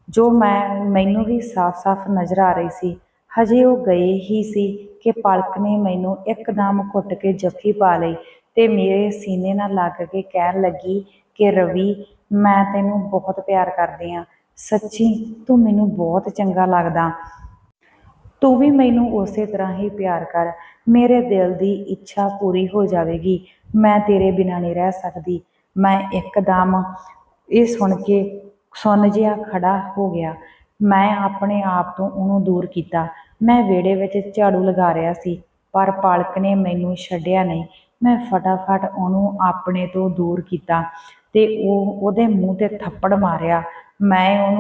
ਜੋ ਮੈਂ, ਮੈਨੂੰ ਵੀ ਸਾਫ਼-ਸਾਫ਼ ਨਜ਼ਰ ਆ ਰਹੀ ਸੀ। ਹਜੇ ਉਹ ਗਏ ਹੀ ਸੀ ਕਿ ਪਲਕ ਨੇ ਮੈਨੂੰ ਇੱਕਦਮ ਘੁੱਟ ਕੇ ਜੱਫੀ ਪਾ ਲਈ। ਤੇ ਮੇਰੇ ਸੀਨੇ ਨਾਲ ਲੱਗ ਕੇ ਕਹਿਣ ਲੱਗੀ ਕਿ ਰਵੀ, ਮੈਂ ਤੈਨੂੰ ਬਹੁਤ ਪਿਆਰ ਕਰਦੀ ਆ ਸੱਚੀ, ਤੂੰ ਮੈਨੂੰ ਬਹੁਤ ਚੰਗਾ ਲੱਗਦਾ। ਤੂੰ ਵੀ ਮੈਨੂੰ ਉਸੇ ਤਰ੍ਹਾਂ ਹੀ ਪਿਆਰ ਕਰ। ਮੇਰੇ ਦਿਲ ਦੀ ਇੱਛਾ ਪੂਰੀ ਹੋ ਜਾਵੇਗੀ। ਮੈਂ ਤੇਰੇ ਬਿਨਾਂ ਨਹੀਂ ਰਹਿ ਸਕਦੀ। ਮੈਂ ਇੱਕਦਮ ਇਹ ਸੁਣ ਕੇ ਸੁਣ ਜਿਹਾ ਖੜਾ ਹੋ ਗਿਆ। ਮੈਂ ਆਪਣੇ ਆਪ ਤੋਂ ਉਹਨੂੰ ਦੂਰ ਕੀਤਾ। ਮੈਂ ਵਿਹੜੇ ਵਿੱਚ ਝਾੜੂ ਲਗਾ ਰਿਹਾ ਸੀ, ਪਰ ਪਾਲਕ ਨੇ ਮੈਨੂੰ ਛੱਡਿਆ ਨਹੀਂ। ਮੈਂ ਫਟਾਫਟ ਉਹਨੂੰ ਆਪਣੇ ਤੋਂ ਦੂਰ ਕੀਤਾ ਤੇ ਉਹ ਉਹਦੇ ਮੂੰਹ ਤੇ ਥੱਪੜ ਮਾਰਿਆ। ਮੈਂ ਉਹਨੂੰ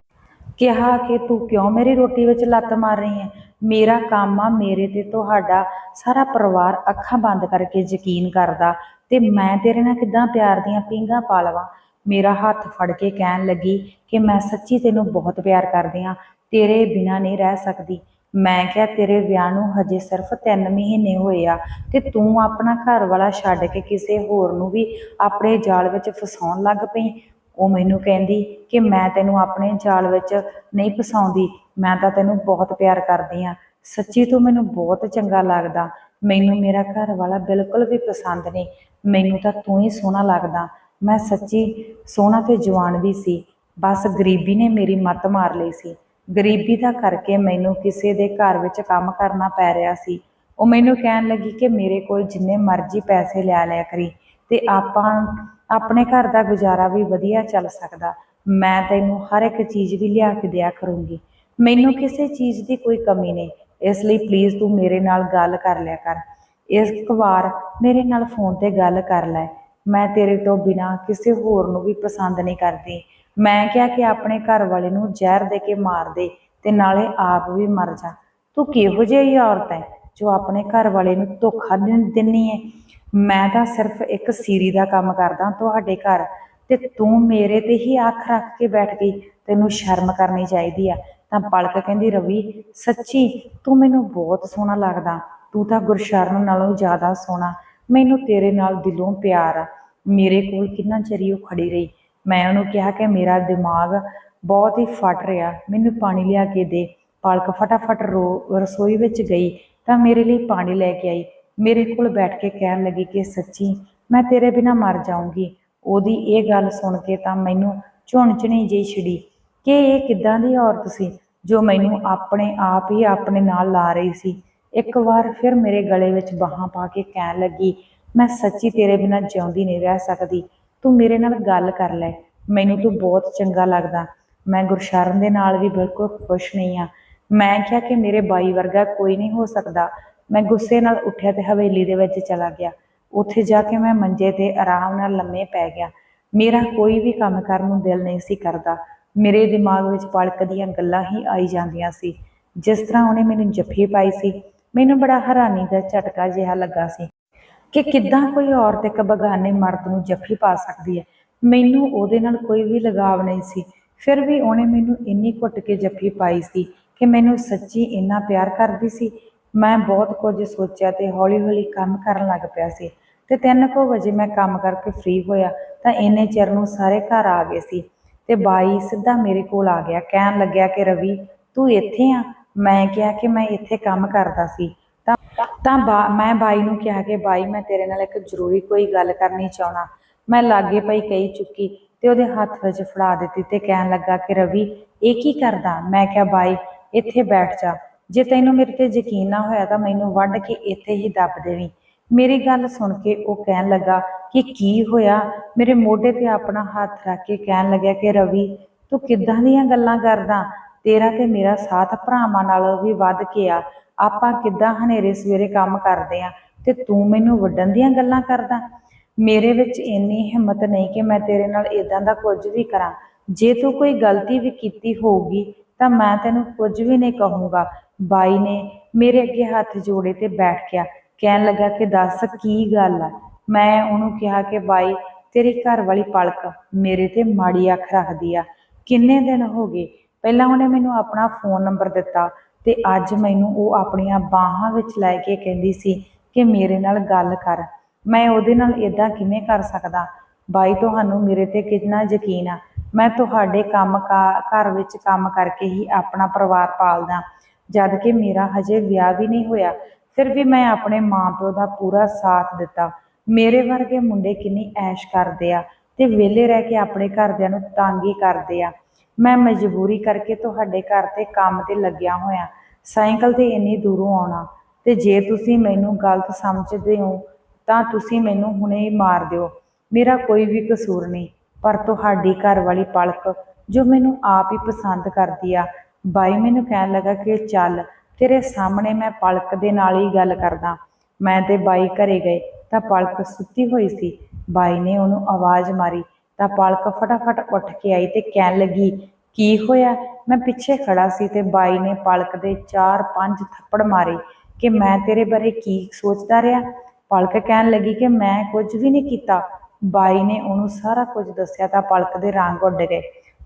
ਕਿਹਾ ਕਿ ਤੂੰ ਕਿਉਂ ਮੇਰੀ ਰੋਟੀ ਵਿੱਚ ਲੱਤ ਮਾਰ ਰਹੀ ਹੈ? ਮੇਰਾ ਕੰਮ ਆ, ਮੇਰੇ ਤੇ ਤੁਹਾਡਾ ਸਾਰਾ ਪਰਿਵਾਰ ਅੱਖਾਂ ਬੰਦ ਕਰਕੇ ਯਕੀਨ ਕਰਦਾ ਤੇ ਮੈਂ ਤੇਰੇ ਨਾਲ ਕਿਦਾਂ ਪਿਆਰ ਦੀਆਂ ਪੀਂਘਾਂ ਪਾ ਲਵਾਂ? ਮੇਰਾ ਹੱਥ ਫੜ ਕੇ ਕਹਿਣ ਲੱਗੀ ਕਿ ਮੈਂ ਸੱਚੀ ਤੈਨੂੰ ਬਹੁਤ ਪਿਆਰ ਕਰਦੀ ਹਾਂ ਤੇਰੇ ਬਿਨਾਂ ਨਹੀਂ ਰਹਿ ਸਕਦੀ। ਮੈਂ ਕਿਹਾ, ਤੇਰੇ ਵਿਆਹ ਨੂੰ ਹਜੇ ਸਿਰਫ 3 ਮਹੀਨੇ ਹੋਏ ਆ ਤੇ ਤੂੰ ਆਪਣਾ ਘਰ ਵਾਲਾ ਛੱਡ ਕੇ ਕਿਸੇ ਹੋਰ ਨੂੰ ਵੀ ਆਪਣੇ ਜਾਲ ਵਿੱਚ ਫਸਾਉਣ ਲੱਗ ਪਈ? ਉਹ ਮੈਨੂੰ ਕਹਿੰਦੀ ਕਿ ਮੈਂ ਤੈਨੂੰ ਆਪਣੇ ਜਾਲ ਵਿੱਚ ਨਹੀਂ ਫਸਾਉਂਦੀ, ਮੈਂ ਤਾਂ ਤੈਨੂੰ ਬਹੁਤ ਪਿਆਰ ਕਰਦੀ ਆ। ਸੱਚੀ ਤੂੰ ਮੈਨੂੰ ਬਹੁਤ ਚੰਗਾ ਲੱਗਦਾ। ਮੈਨੂੰ ਮੇਰਾ ਘਰ ਵਾਲਾ ਬਿਲਕੁਲ ਵੀ ਪਸੰਦ ਨਹੀਂ। ਮੈਨੂੰ ਤਾਂ ਤੂੰ ਹੀ ਸੋਹਣਾ ਲੱਗਦਾ। ਮੈਂ ਸੱਚੀ ਸੋਹਣਾ ਤੇ ਜਵਾਨ ਵੀ ਸੀ। ਬਸ ਗਰੀਬੀ ਨੇ ਮੇਰੀ ਮੱਤ ਮਾਰ ਲਈ ਸੀ। ਗਰੀਬੀ ਦਾ ਕਰਕੇ ਮੈਨੂੰ ਕਿਸੇ ਦੇ ਘਰ ਵਿੱਚ ਕੰਮ ਕਰਨਾ ਪੈ ਰਿਹਾ ਸੀ। ਉਹ ਮੈਨੂੰ ਕਹਿਣ ਲੱਗੀ ਕਿ ਮੇਰੇ ਕੋਲ ਜਿੰਨੇ ਮਰਜ਼ੀ ਪੈਸੇ ਲਿਆ ਲਿਆ ਕਰੀ ਤੇ ਆਪਾਂ, ਆਪਣੇ ਘਰ ਦਾ ਗੁਜ਼ਾਰਾ ਵੀ ਵਧੀਆ ਚੱਲ ਸਕਦਾ। ਮੈਂ ਤੈਨੂੰ ਹਰ ਇੱਕ ਚੀਜ਼ ਵੀ ਲਿਆ ਕੇ ਦਿਆ ਕਰੂੰਗੀ। ਮੈਨੂੰ ਕਿਸੇ ਚੀਜ਼ ਦੀ ਕੋਈ ਕਮੀ ਨਹੀਂ। ਇਸ ਲਈ ਪਲੀਜ਼ ਤੂੰ ਮੇਰੇ ਨਾਲ ਗੱਲ ਕਰ ਲਿਆ ਕਰ। ਇਸ ਵਾਰ ਮੇਰੇ ਨਾਲ ਫੋਨ ਤੇ ਗੱਲ ਕਰ ਲੈ। ਮੈਂ ਤੇਰੇ ਤੋਂ ਬਿਨਾ ਕਿਸੇ ਹੋਰ ਨੂੰ ਵੀ ਪਸੰਦ ਨਹੀਂ ਕਰਦੀ। ਮੈਂ ਕਿਹਾ ਕਿ ਆਪਣੇ ਘਰ ਵਾਲੇ ਨੂੰ ਜ਼ਹਿਰ ਦੇ ਕੇ ਮਾਰ ਦੇ ਤੇ ਨਾਲੇ ਆਪ ਵੀ ਮਰ ਜਾ। ਤੂੰ ਕਿਹੋ ਜਿਹੀ ਔਰਤ ਹੈ ਜੋ ਆਪਣੇ ਘਰ ਵਾਲੇ ਨੂੰ ਧੋਖਾ ਦਿੰ- ਦਿੰਨੀ ਹੈ ਮੈਂ ਤਾਂ ਸਿਰਫ ਇੱਕ ਸੀਰੀ ਦਾ ਕੰਮ ਕਰਦਾ ਤੁਹਾਡੇ ਘਰ ਤੇ ਤੂੰ ਮੇਰੇ ਤੇ ਹੀ ਅੱਖ ਰੱਖ ਕੇ ਬੈਠ ਗਈ। ਤੈਨੂੰ ਸ਼ਰਮ ਕਰਨੀ ਚਾਹੀਦੀ ਆ। ਤਾਂ ਪਲਕ ਕਹਿੰਦੀ, ਰਵੀ, ਸੱਚੀ ਤੂੰ ਮੈਨੂੰ ਬਹੁਤ ਸੋਹਣਾ ਲੱਗਦਾ। ਤੂੰ ਤਾਂ ਗੁਰਸ਼ਰਨ ਨਾਲੋਂ ਜ਼ਿਆਦਾ ਸੋਹਣਾ। ਮੈਨੂੰ ਤੇਰੇ ਨਾਲ ਦਿਲੋਂ ਪਿਆਰ ਆ। ਮੇਰੇ ਕੋਲ ਕਿੰਨਾ ਚਿਰ ਉਹ ਖੜੀ ਰਹੀ? ਮੈਂ ਉਹਨੂੰ ਕਿਹਾ ਕਿ ਮੇਰਾ ਦਿਮਾਗ ਬਹੁਤ ਹੀ ਫਟ ਰਿਹਾ, ਮੈਨੂੰ ਪਾਣੀ ਲਿਆ ਕੇ ਦੇ। ਪਾਲਕ ਫਟਾਫਟ ਰੋ, ਰਸੋਈ ਵਿੱਚ ਗਈ ਤਾਂ ਮੇਰੇ ਲਈ ਪਾਣੀ ਲੈ ਕੇ ਆਈ। ਮੇਰੇ ਕੋਲ ਬੈਠ ਕੇ ਕਹਿਣ ਲੱਗੀ ਕਿ ਸੱਚੀ ਮੈਂ ਤੇਰੇ ਬਿਨਾ ਮਰ ਜਾਊਂਗੀ। ਉਹਦੀ ਇਹ ਗੱਲ ਸੁਣ ਕੇ ਤਾਂ ਮੈਨੂੰ ਝੁਣਝਣੀ ਜਿਹੀ ਛਿੜੀ। ਕਿ ਇਹ ਕਿੱਦਾਂ ਦੀ ਔਰਤ ਸੀ ਜੋ ਮੈਨੂੰ ਆਪਣੇ ਆਪ ਹੀ ਆਪਣੇ ਨਾਲ ਲਾ ਰਹੀ ਸੀ। ਇੱਕ ਵਾਰ ਫਿਰ ਮੇਰੇ ਗਲੇ ਵਿੱਚ ਬਾਹਾਂ ਪਾ ਕੇ ਕਹਿਣ ਲੱਗੀ, ਮੈਂ ਸੱਚੀ ਤੇਰੇ ਬਿਨਾ ਜਿਉਂਦੀ ਨਹੀਂ ਰਹਿ ਸਕਦੀ। ਤੂੰ ਮੇਰੇ ਨਾਲ ਗੱਲ ਕਰ ਲੈ। ਮੈਨੂੰ ਤੂੰ ਬਹੁਤ ਚੰਗਾ ਲੱਗਦਾ। ਮੈਂ ਗੁਰਸ਼ਰਨ ਦੇ ਨਾਲ ਵੀ ਬਿਲਕੁਲ ਖੁਸ਼ ਨਹੀਂ ਆ ਮੈਂ ਕਿਹਾ ਕਿ ਮੇਰੇ ਬਾਈ ਵਰਗਾ ਕੋਈ ਨਹੀਂ ਹੋ ਸਕਦਾ। ਮੈਂ ਗੁੱਸੇ ਨਾਲ ਉੱਠਿਆ ਤੇ ਹਵੇਲੀ ਦੇ ਵਿੱਚ ਚਲਾ ਗਿਆ। ਉੱਥੇ ਜਾ ਕੇ ਮੈਂ ਮੰਜੇ ਤੇ ਆਰਾਮ ਨਾਲ ਲੰਮੇ ਪੈ ਗਿਆ। ਮੇਰਾ ਕੋਈ ਵੀ ਕੰਮ ਕਰਨ ਨੂੰ ਦਿਲ ਨਹੀਂ ਸੀ ਕਰਦਾ। ਮੇਰੇ ਦਿਮਾਗ ਵਿੱਚ ਪਲਕ ਦੀਆਂ ਗੱਲਾਂ ਹੀ ਆਈ ਜਾਂਦੀਆਂ ਸੀ। ਜਿਸ ਤਰ੍ਹਾਂ ਉਹਨੇ ਮੈਨੂੰ ਜੱਫੀ ਪਾਈ ਸੀ, ਮੈਨੂੰ ਬੜਾ ਹੈਰਾਨੀ ਦਾ ਝਟਕਾ ਜਿਹਾ ਲੱਗਾ ਸੀ। ਕਿ ਕਿੱਦਾਂ ਕੋਈ ਔਰਤ ਇੱਕ ਬਗਾਨੇ ਮਰਦ ਨੂੰ ਜੱਫੀ ਪਾ ਸਕਦੀ ਹੈ? ਮੈਨੂੰ ਉਹਦੇ ਨਾਲ ਕੋਈ ਵੀ ਲਗਾਵ ਨਹੀਂ ਸੀ। ਫਿਰ ਵੀ ਉਹਨੇ ਮੈਨੂੰ ਇੰਨੀ ਘੁੱਟ ਕੇ ਜੱਫੀ ਪਾਈ ਸੀ ਕਿ ਮੈਨੂੰ ਸੱਚੀ ਇੰਨਾ ਪਿਆਰ ਕਰਦੀ ਸੀ। ਮੈਂ ਬਹੁਤ ਕੁਝ ਸੋਚਿਆ ਤੇ ਹੌਲੀ-ਹੌਲੀ ਕੰਮ ਕਰਨ ਲੱਗ ਪਿਆ ਸੀ ਤੇ 3:00 ਵਜੇ ਮੈਂ ਕੰਮ ਕਰਕੇ ਫ੍ਰੀ ਹੋਇਆ ਤਾਂ ਇੰਨੇ ਚਿਰ ਨੂੰ ਸਾਰੇ ਘਰ ਆ ਗਏ ਸੀ ਤੇ ਬਾਈ ਸਿੱਧਾ ਮੇਰੇ ਕੋਲ ਆ ਗਿਆ, ਕਹਿਣ ਲੱਗਿਆ ਕਿ ਰਵੀ, ਤੂੰ ਇੱਥੇ ਆ? ਮੈਂ ਕਿਹਾ ਕਿ ਮੈਂ ਇੱਥੇ ਕੰਮ ਕਰਦਾ ਸੀ। ਤਾਂ ਬਾ- ਮੈਂ ਬਾਈ ਨੂੰ ਕਿਹਾ ਕਿ ਬਾਈ, ਮੈਂ ਤੇਰੇ ਨਾਲ ਇੱਕ ਜ਼ਰੂਰੀ ਕੋਈ ਗੱਲ ਕਰਨੀ ਚਾਹਣਾ ਮੈਂ ਲਾਗੇ ਪਈ ਕਹੀ ਚੁੱਕੀ ਤੇ ਉਹਦੇ ਹੱਥ ਵਿੱਚ ਫੜਾ ਦਿੱਤੀ ਤੇ ਕਹਿਣ ਲੱਗਾ ਕਿ, ਰਵੀ, ਇਹ ਕੀ ਕਰਦਾ? ਮੈਂ ਕਿਹਾ, ਬਾਈ, ਇੱਥੇ ਬੈਠ ਜਾ। ਜੇ ਤੈਨੂੰ ਮੇਰੇ ਤੇ ਯਕੀਨ ਨਾ ਹੋਇਆ ਤਾਂ ਮੈਨੂੰ ਵੱਢ ਕੇ ਇੱਥੇ ਹੀ ਦੱਬ ਦੇਵੀਂ। ਮੇਰੀ ਗੱਲ ਸੁਣ ਕੇ ਉਹ ਕਹਿਣ ਲੱਗਾ ਕਿ ਕੀ ਹੋਇਆ? ਮੇਰੇ ਮੋਢੇ ਤੇ ਆਪਣਾ ਹੱਥ ਰੱਖ ਕੇ ਕਹਿਣ ਲੱਗਿਆ ਕਿ, ਰਵੀ, ਤੂੰ ਕਿੱਦਾਂ ਦੀਆਂ ਗੱਲਾਂ ਕਰਦਾ? ਤੇਰਾ ਤੇ ਮੇਰਾ ਸਾਥ ਭਰਾਵਾਂ ਨਾਲੋਂ ਵੀ ਵੱਧ ਕੇ ਆ। ਆਪਾਂ ਕਿੱਦਾਂ ਹਨੇਰੇ ਸਵੇਰੇ ਕੰਮ ਕਰਦੇ ਆ? ਤੇ ਤੂੰ ਮੈਨੂੰ ਵੱਢਣ ਦੀਆਂ ਗੱਲਾਂ ਕਰਦਾ। ਮੇਰੇ ਵਿੱਚ ਇੰਨੀ ਹਿੰਮਤ ਨਹੀਂ ਕਿ ਮੈਂ ਤੇਰੇ ਨਾਲ ਇਦਾਂ ਦਾ ਕੁਝ ਵੀ ਕਰਾਂ। ਜੇ ਤੂੰ ਕੋਈ ਗਲਤੀ ਵੀ ਕੀਤੀ ਹੋਊਗੀ, ਤਾਂ ਮੈਂ ਤੈਨੂੰ ਕੁਝ ਵੀ ਨਹੀਂ ਕਹੂੰਗਾ। ਬਾਈ ਨੇ ਮੇਰੇ ਅੱਗੇ ਹੱਥ ਜੋੜੇ ਤੇ ਬੈਠ ਗਿਆ। ਕਹਿਣ ਲੱਗਾ ਕਿ ਦੱਸ ਕੀ ਗੱਲ ਆ? ਮੈਂ ਉਹਨੂੰ ਕਿਹਾ ਕਿ ਬਾਈ, ਤੇਰੀ ਘਰ ਵਾਲੀ ਪਲਕ ਮੇਰੇ ਤੇ ਮਾੜੀ ਅੱਖ ਰੱਖਦੀ ਆ। ਕਿੰਨੇ ਦਿਨ ਹੋ ਗਏ? ਪਹਿਲਾਂ ਉਹਨੇ ਮੈਨੂੰ ਆਪਣਾ ਫੋਨ ਨੰਬਰ ਦਿੱਤਾ। ਤੇ ਅੱਜ ਮੈਨੂੰ ਉਹ ਆਪਣੀਆਂ ਬਾਹਾਂ ਵਿੱਚ ਲੈ ਕੇ ਕਹਿੰਦੀ ਸੀ ਕਿ ਮੇਰੇ ਨਾਲ ਗੱਲ ਕਰ। ਮੈਂ ਉਹਦੇ ਨਾਲ ਇਦਾਂ ਕਿਵੇਂ ਕਰ ਸਕਦਾ? ਬਾਈ, ਤੁਹਾਨੂੰ ਮੇਰੇ ਤੇ ਕਿੰਨਾ ਯਕੀਨ ਆ? ਮੈਂ ਤੁਹਾਡੇ ਕੰਮ ਕਾ- ਘਰ ਵਿੱਚ ਕੰਮ ਕਰਕੇ ਹੀ ਆਪਣਾ ਪਰਿਵਾਰ ਪਾਲਦਾ। ਜਦ ਕਿ ਮੇਰਾ ਹਜੇ ਵਿਆਹ ਵੀ ਨਹੀਂ ਹੋਇਆ, ਫਿਰ ਵੀ ਮੈਂ ਆਪਣੇ ਮਾਪਿਓ ਦਾ ਪੂਰਾ ਸਾਥ ਦਿੱਤਾ। ਮੇਰੇ ਵਰਗੇ ਮੁੰਡੇ ਕਿੰਨੀ ਐਸ਼ ਕਰਦੇ ਆ ਤੇ ਵਿਹਲੇ ਰਹਿ ਕੇ ਆਪਣੇ ਘਰਦਿਆਂ ਨੂੰ ਤੰਗ ਹੀ ਕਰਦੇ ਆ। ਮੈਂ ਮਜਬੂਰੀ ਕਰਕੇ ਤੁਹਾਡੇ ਘਰ ਤੇ ਕੰਮ ਤੇ ਲੱਗਿਆ ਹੋਇਆ। ਸਾਈਕਲ ਤੇ ਇੰਨੀ ਦੂਰੋਂ ਆਉਣਾ ਤੇ ਜੇ ਤੁਸੀਂ ਮੈਨੂੰ ਗਲਤ ਸਮਝਦੇ ਹੋ, ਤਾਂ ਤੁਸੀਂ ਮੈਨੂੰ ਹੁਣੇ ਮਾਰ ਦਿਓ। ਮੇਰਾ ਕੋਈ ਵੀ ਕਸੂਰ ਨਹੀਂ, ਪਰ ਤੁਹਾਡੀ ਘਰ ਵਾਲੀ ਪਲਕ ਜੋ ਮੈਨੂੰ ਆਪ ਹੀ ਪਸੰਦ ਕਰਦੀ ਆ, ਬਾਈ ਮੈਨੂੰ ਕਹਿਣ ਲੱਗਾ ਕਿ ਚੱਲ, ਤੇਰੇ ਸਾਹਮਣੇ ਮੈਂ ਪਲਕ ਦੇ ਨਾਲ ਹੀ ਗੱਲ ਕਰਦਾ। ਮੈਂ ਤੇ ਬਾਈ ਘਰੇ ਗਏ, ਤਾਂ ਪਲਕ ਸੁੱਤੀ ਹੋਈ ਸੀ। ਬਾਈ ਨੇ ਉਹਨੂੰ ਆਵਾਜ਼ ਮਾਰੀ, ਤਾਂ ਪਲਕ ਫਟਾਫਟ ਉੱਠ ਕੇ ਆਈ ਤੇ ਕਹਿਣ ਲੱਗੀ ਕੀ ਹੋਇਆ? ਮੈਂ ਪਿੱਛੇ ਖੜਾ ਸੀ ਤੇ ਬਾਈ ਨੇ ਪਲਕ ਦੇ 4-5 ਥੱਪੜ ਮਾਰੇ ਕਿ ਮੈਂ ਤੇਰੇ ਬਾਰੇ ਕੀ ਸੋਚਦਾ ਰਿਹਾ? ਪਲਕ ਕਹਿਣ ਲੱਗੀ ਕਿ ਮੈਂ ਕੁਝ ਵੀ ਨਹੀਂ ਕੀਤਾ। ਬਾਈ ਨੇ ਉਹਨੂੰ ਸਾਰਾ ਕੁਝ ਦੱਸਿਆ ਤਾਂ ਪਲਕ ਦੇ ਰੰਗ ਉੱਡ ਗਏ।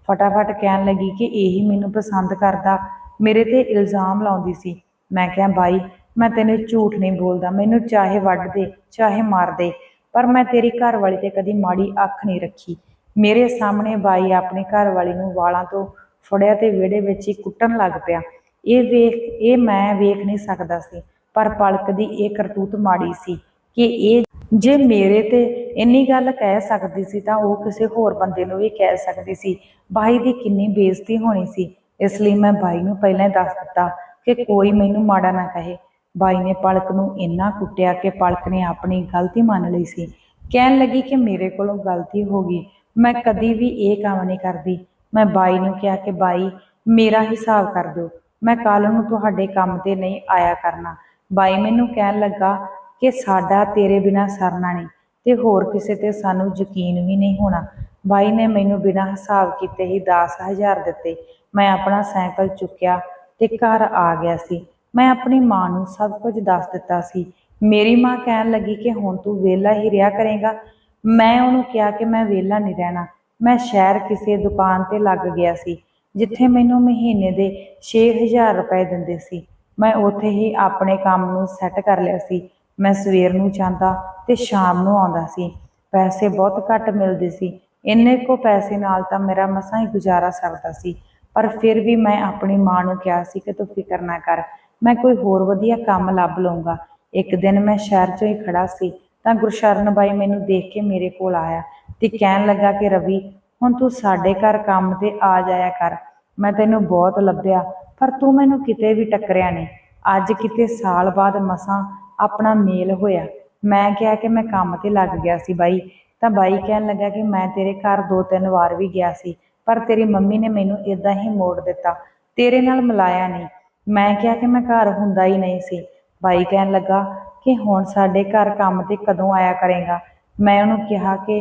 ਫਟਾਫਟ ਕਹਿਣ ਲੱਗੀ ਕਿ ਇਹੀ ਮੈਨੂੰ ਪਸੰਦ ਕਰਦਾ। ਮੇਰੇ ਤੇ ਇਲਜ਼ਾਮ ਲਾਉਂਦੀ ਸੀ। ਮੈਂ ਕਿਹਾ, ਬਾਈ, ਮੈਂ ਤੈਨੂੰ ਝੂਠ ਨਹੀਂ ਬੋਲਦਾ। ਮੈਨੂੰ ਚਾਹੇ ਵੱਢ ਦੇ, ਚਾਹੇ ਮਾਰ ਦੇ, ਪਰ ਮੈਂ ਤੇਰੀ ਘਰ ਵਾਲੀ ਤੇ ਕਦੀ ਮਾੜੀ ਅੱਖ ਨਹੀਂ ਰੱਖੀ। ਮੇਰੇ ਸਾਹਮਣੇ ਬਾਈ ਆਪਣੀ ਘਰ ਵਾਲੀ ਨੂੰ ਵਾਲਾਂ ਤੋਂ ਫੜਿਆ ਤੇ ਵਿਹੜੇ ਵਿੱਚ ਹੀ ਕੁੱਟਣ ਲੱਗ ਪਿਆ। ਇਹ ਵੇਖ, ਇਹ ਮੈਂ ਵੇਖ ਨਹੀਂ ਸਕਦਾ ਸੀ, ਪਰ ਪਲਕ ਦੀ ਇਹ ਕਰਤੂਤ ਮਾੜੀ ਸੀ ਕਿ ਇਹ ਜੇ ਮੇਰੇ ਤੇ ਇੰਨੀ ਗੱਲ ਕਹਿ ਸਕਦੀ ਸੀ ਤਾਂ ਉਹ ਕਿਸੇ ਹੋਰ ਬੰਦੇ ਨੂੰ ਵੀ ਕਹਿ ਸਕਦੀ ਸੀ। ਬਾਈ ਦੀ ਕਿੰਨੀ ਬੇਇੱਜ਼ਤੀ ਹੋਣੀ ਸੀ, ਇਸ ਲਈ ਮੈਂ ਬਾਈ ਨੂੰ ਪਹਿਲਾਂ ਹੀ ਦੱਸ ਦਿੱਤਾ ਕਿ ਕੋਈ ਮੈਨੂੰ ਮਾੜਾ ਨਾ ਕਹੇ। ਬਾਈ ਨੇ ਪਲਕ ਨੂੰ ਇੰਨਾ ਕੁੱਟਿਆ ਕਿ ਪਲਕ ਨੇ ਆਪਣੀ ਗਲਤੀ ਮੰਨ ਲਈ ਸੀ। ਕਹਿਣ ਲੱਗੀ ਕਿ ਮੇਰੇ ਕੋਲੋਂ ਗਲਤੀ ਹੋ ਗਈ ਮੈਂ ਕਦੀ ਵੀ ਇਹ ਕੰਮ ਨਹੀਂ ਕਰਦੀ। ਮੈਂ ਬਾਈ ਨੂੰ ਕਿਹਾ ਕਿ ਬਾਈ, ਮੇਰਾ ਹਿਸਾਬ ਕਰ ਦਿਓ। ਮੈਂ ਕੱਲ ਨੂੰ ਤੁਹਾਡੇ ਕੰਮ ਤੇ ਨਹੀਂ ਆਇਆ ਕਰਨਾ। ਬਾਈ ਮੈਨੂੰ ਕਹਿਣ ਲੱਗਾ ਕਿ ਸਾਡਾ ਤੇਰੇ ਬਿਨਾ ਸਰਨਾ ਨਹੀਂ ਤੇ ਹੋਰ ਕਿਸੇ ਤੇ ਸਾਨੂੰ ਯਕੀਨ ਵੀ ਨਹੀਂ ਹੋਣਾ। ਬਾਈ ਨੇ ਮੈਨੂੰ ਬਿਨਾਂ ਹਿਸਾਬ ਕੀਤੇ ਹੀ 10000 ਦਿੱਤੇ। ਮੈਂ ਆਪਣਾ ਸਾਈਕਲ ਚੁੱਕਿਆ ਤੇ ਘਰ ਆ ਗਿਆ ਸੀ। ਮੈਂ ਆਪਣੀ ਮਾਂ ਨੂੰ ਸਭ ਕੁਝ ਦੱਸ ਦਿੱਤਾ ਸੀ। ਮੇਰੀ ਮਾਂ ਕਹਿਣ ਲੱਗੀ ਕਿ ਹੁਣ ਤੂੰ ਵਿਹਲਾ ਹੀ ਰਿਹਾ ਕਰੇਗਾ। ਮੈਂ ਉਹਨੂੰ ਕਿਹਾ ਕਿ ਮੈਂ ਵਿਹਲਾ ਨਹੀਂ ਰਹਿਣਾ। ਮੈਂ ਸ਼ਹਿਰ ਕਿਸੇ ਦੁਕਾਨ ਤੇ ਲੱਗ ਗਿਆ ਸੀ, ਜਿੱਥੇ ਮੈਨੂੰ ਮਹੀਨੇ ਦੇ 6000 ਰੁਪਏ ਦਿੰਦੇ ਸੀ। ਮੈਂ ਉੱਥੇ ਹੀ ਆਪਣੇ ਕੰਮ ਨੂੰ ਸੈੱਟ ਕਰ ਲਿਆ ਸੀ। ਮੈਂ ਸਵੇਰ ਨੂੰ ਜਾਂਦਾ ਤੇ ਸ਼ਾਮ ਨੂੰ ਆਉਂਦਾ ਸੀ। ਪੈਸੇ ਬਹੁਤ ਘੱਟ ਮਿਲਦੇ ਸੀ। ਇੰਨੇ ਕੋ ਪੈਸੇ ਨਾਲ ਤਾਂ ਮੇਰਾ ਮਸਾਂ ਹੀ ਗੁਜ਼ਾਰਾ ਸਰਦਾ ਸੀ। ਪਰ ਫਿਰ ਵੀ ਮੈਂ ਆਪਣੀ ਮਾਂ ਨੂੰ ਕਿਹਾ ਸੀ ਕਿ ਤੂੰ ਫਿਕਰ ਨਾ ਕਰ। ਮੈਂ ਕੋਈ ਹੋਰ ਵਧੀਆ ਕੰਮ ਲੱਭ ਲਵਾਂਗਾ ਇੱਕ ਦਿਨ ਮੈਂ ਸ਼ਹਿਰ 'ਚੋਂ ਹੀ ਖੜਾ ਸੀ। ਤਾਂ ਗੁਰਸ਼ਰਨ ਬਾਈ ਮੈਨੂੰ ਦੇਖ ਕੇ ਮੇਰੇ ਕੋਲ ਆਇਆ ਤੇ ਕਹਿਣ ਲੱਗਾ ਕਿ ਰਵੀ, ਹੁਣ ਤੂੰ ਸਾਡੇ ਘਰ ਕੰਮ ਤੇ ਆ ਜਾਇਆ ਕਰ। ਮੈਂ ਤੈਨੂੰ ਬਹੁਤ ਲੱਭਿਆ, ਪਰ ਤੂੰ ਮੈਨੂੰ ਕਿਤੇ ਵੀ ਟੱਕਰਿਆ ਨਹੀਂ। ਅੱਜ ਕਿਤੇ ਸਾਲ ਬਾਅਦ ਮਸਾਂ ਆਪਣਾ ਮੇਲ ਹੋਇਆ। ਮੈਂ ਕਿਹਾ ਕਿ ਮੈਂ ਕੰਮ ਤੇ ਲੱਗ ਗਿਆ ਸੀ ਬਾਈ। ਤਾਂ ਬਾਈ ਕਹਿਣ ਲੱਗਾ ਕਿ ਮੈਂ ਤੇਰੇ ਘਰ ਦੋ ਤਿੰਨ ਵਾਰ ਵੀ ਗਿਆ ਸੀ, ਪਰ ਤੇਰੀ ਮੰਮੀ ਨੇ ਮੈਨੂੰ ਇਦਾਂ ਹੀ ਮੋੜ ਦਿੱਤਾ। ਤੇਰੇ ਨਾਲ ਮਿਲਾਇਆ ਨਹੀਂ। ਮੈਂ ਕਿਹਾ ਕਿ ਮੈਂ ਘਰ ਹੁੰਦਾ ਹੀ ਨਹੀਂ ਸੀ। ਬਾਈ ਕਹਿਣ ਲੱਗਾ ਕਿ ਹੁਣ ਸਾਡੇ ਘਰ ਕੰਮ ਤੇ ਕਦੋਂ ਆਇਆ ਕਰੇਗਾ? ਮੈਂ ਉਹਨੂੰ ਕਿਹਾ ਕਿ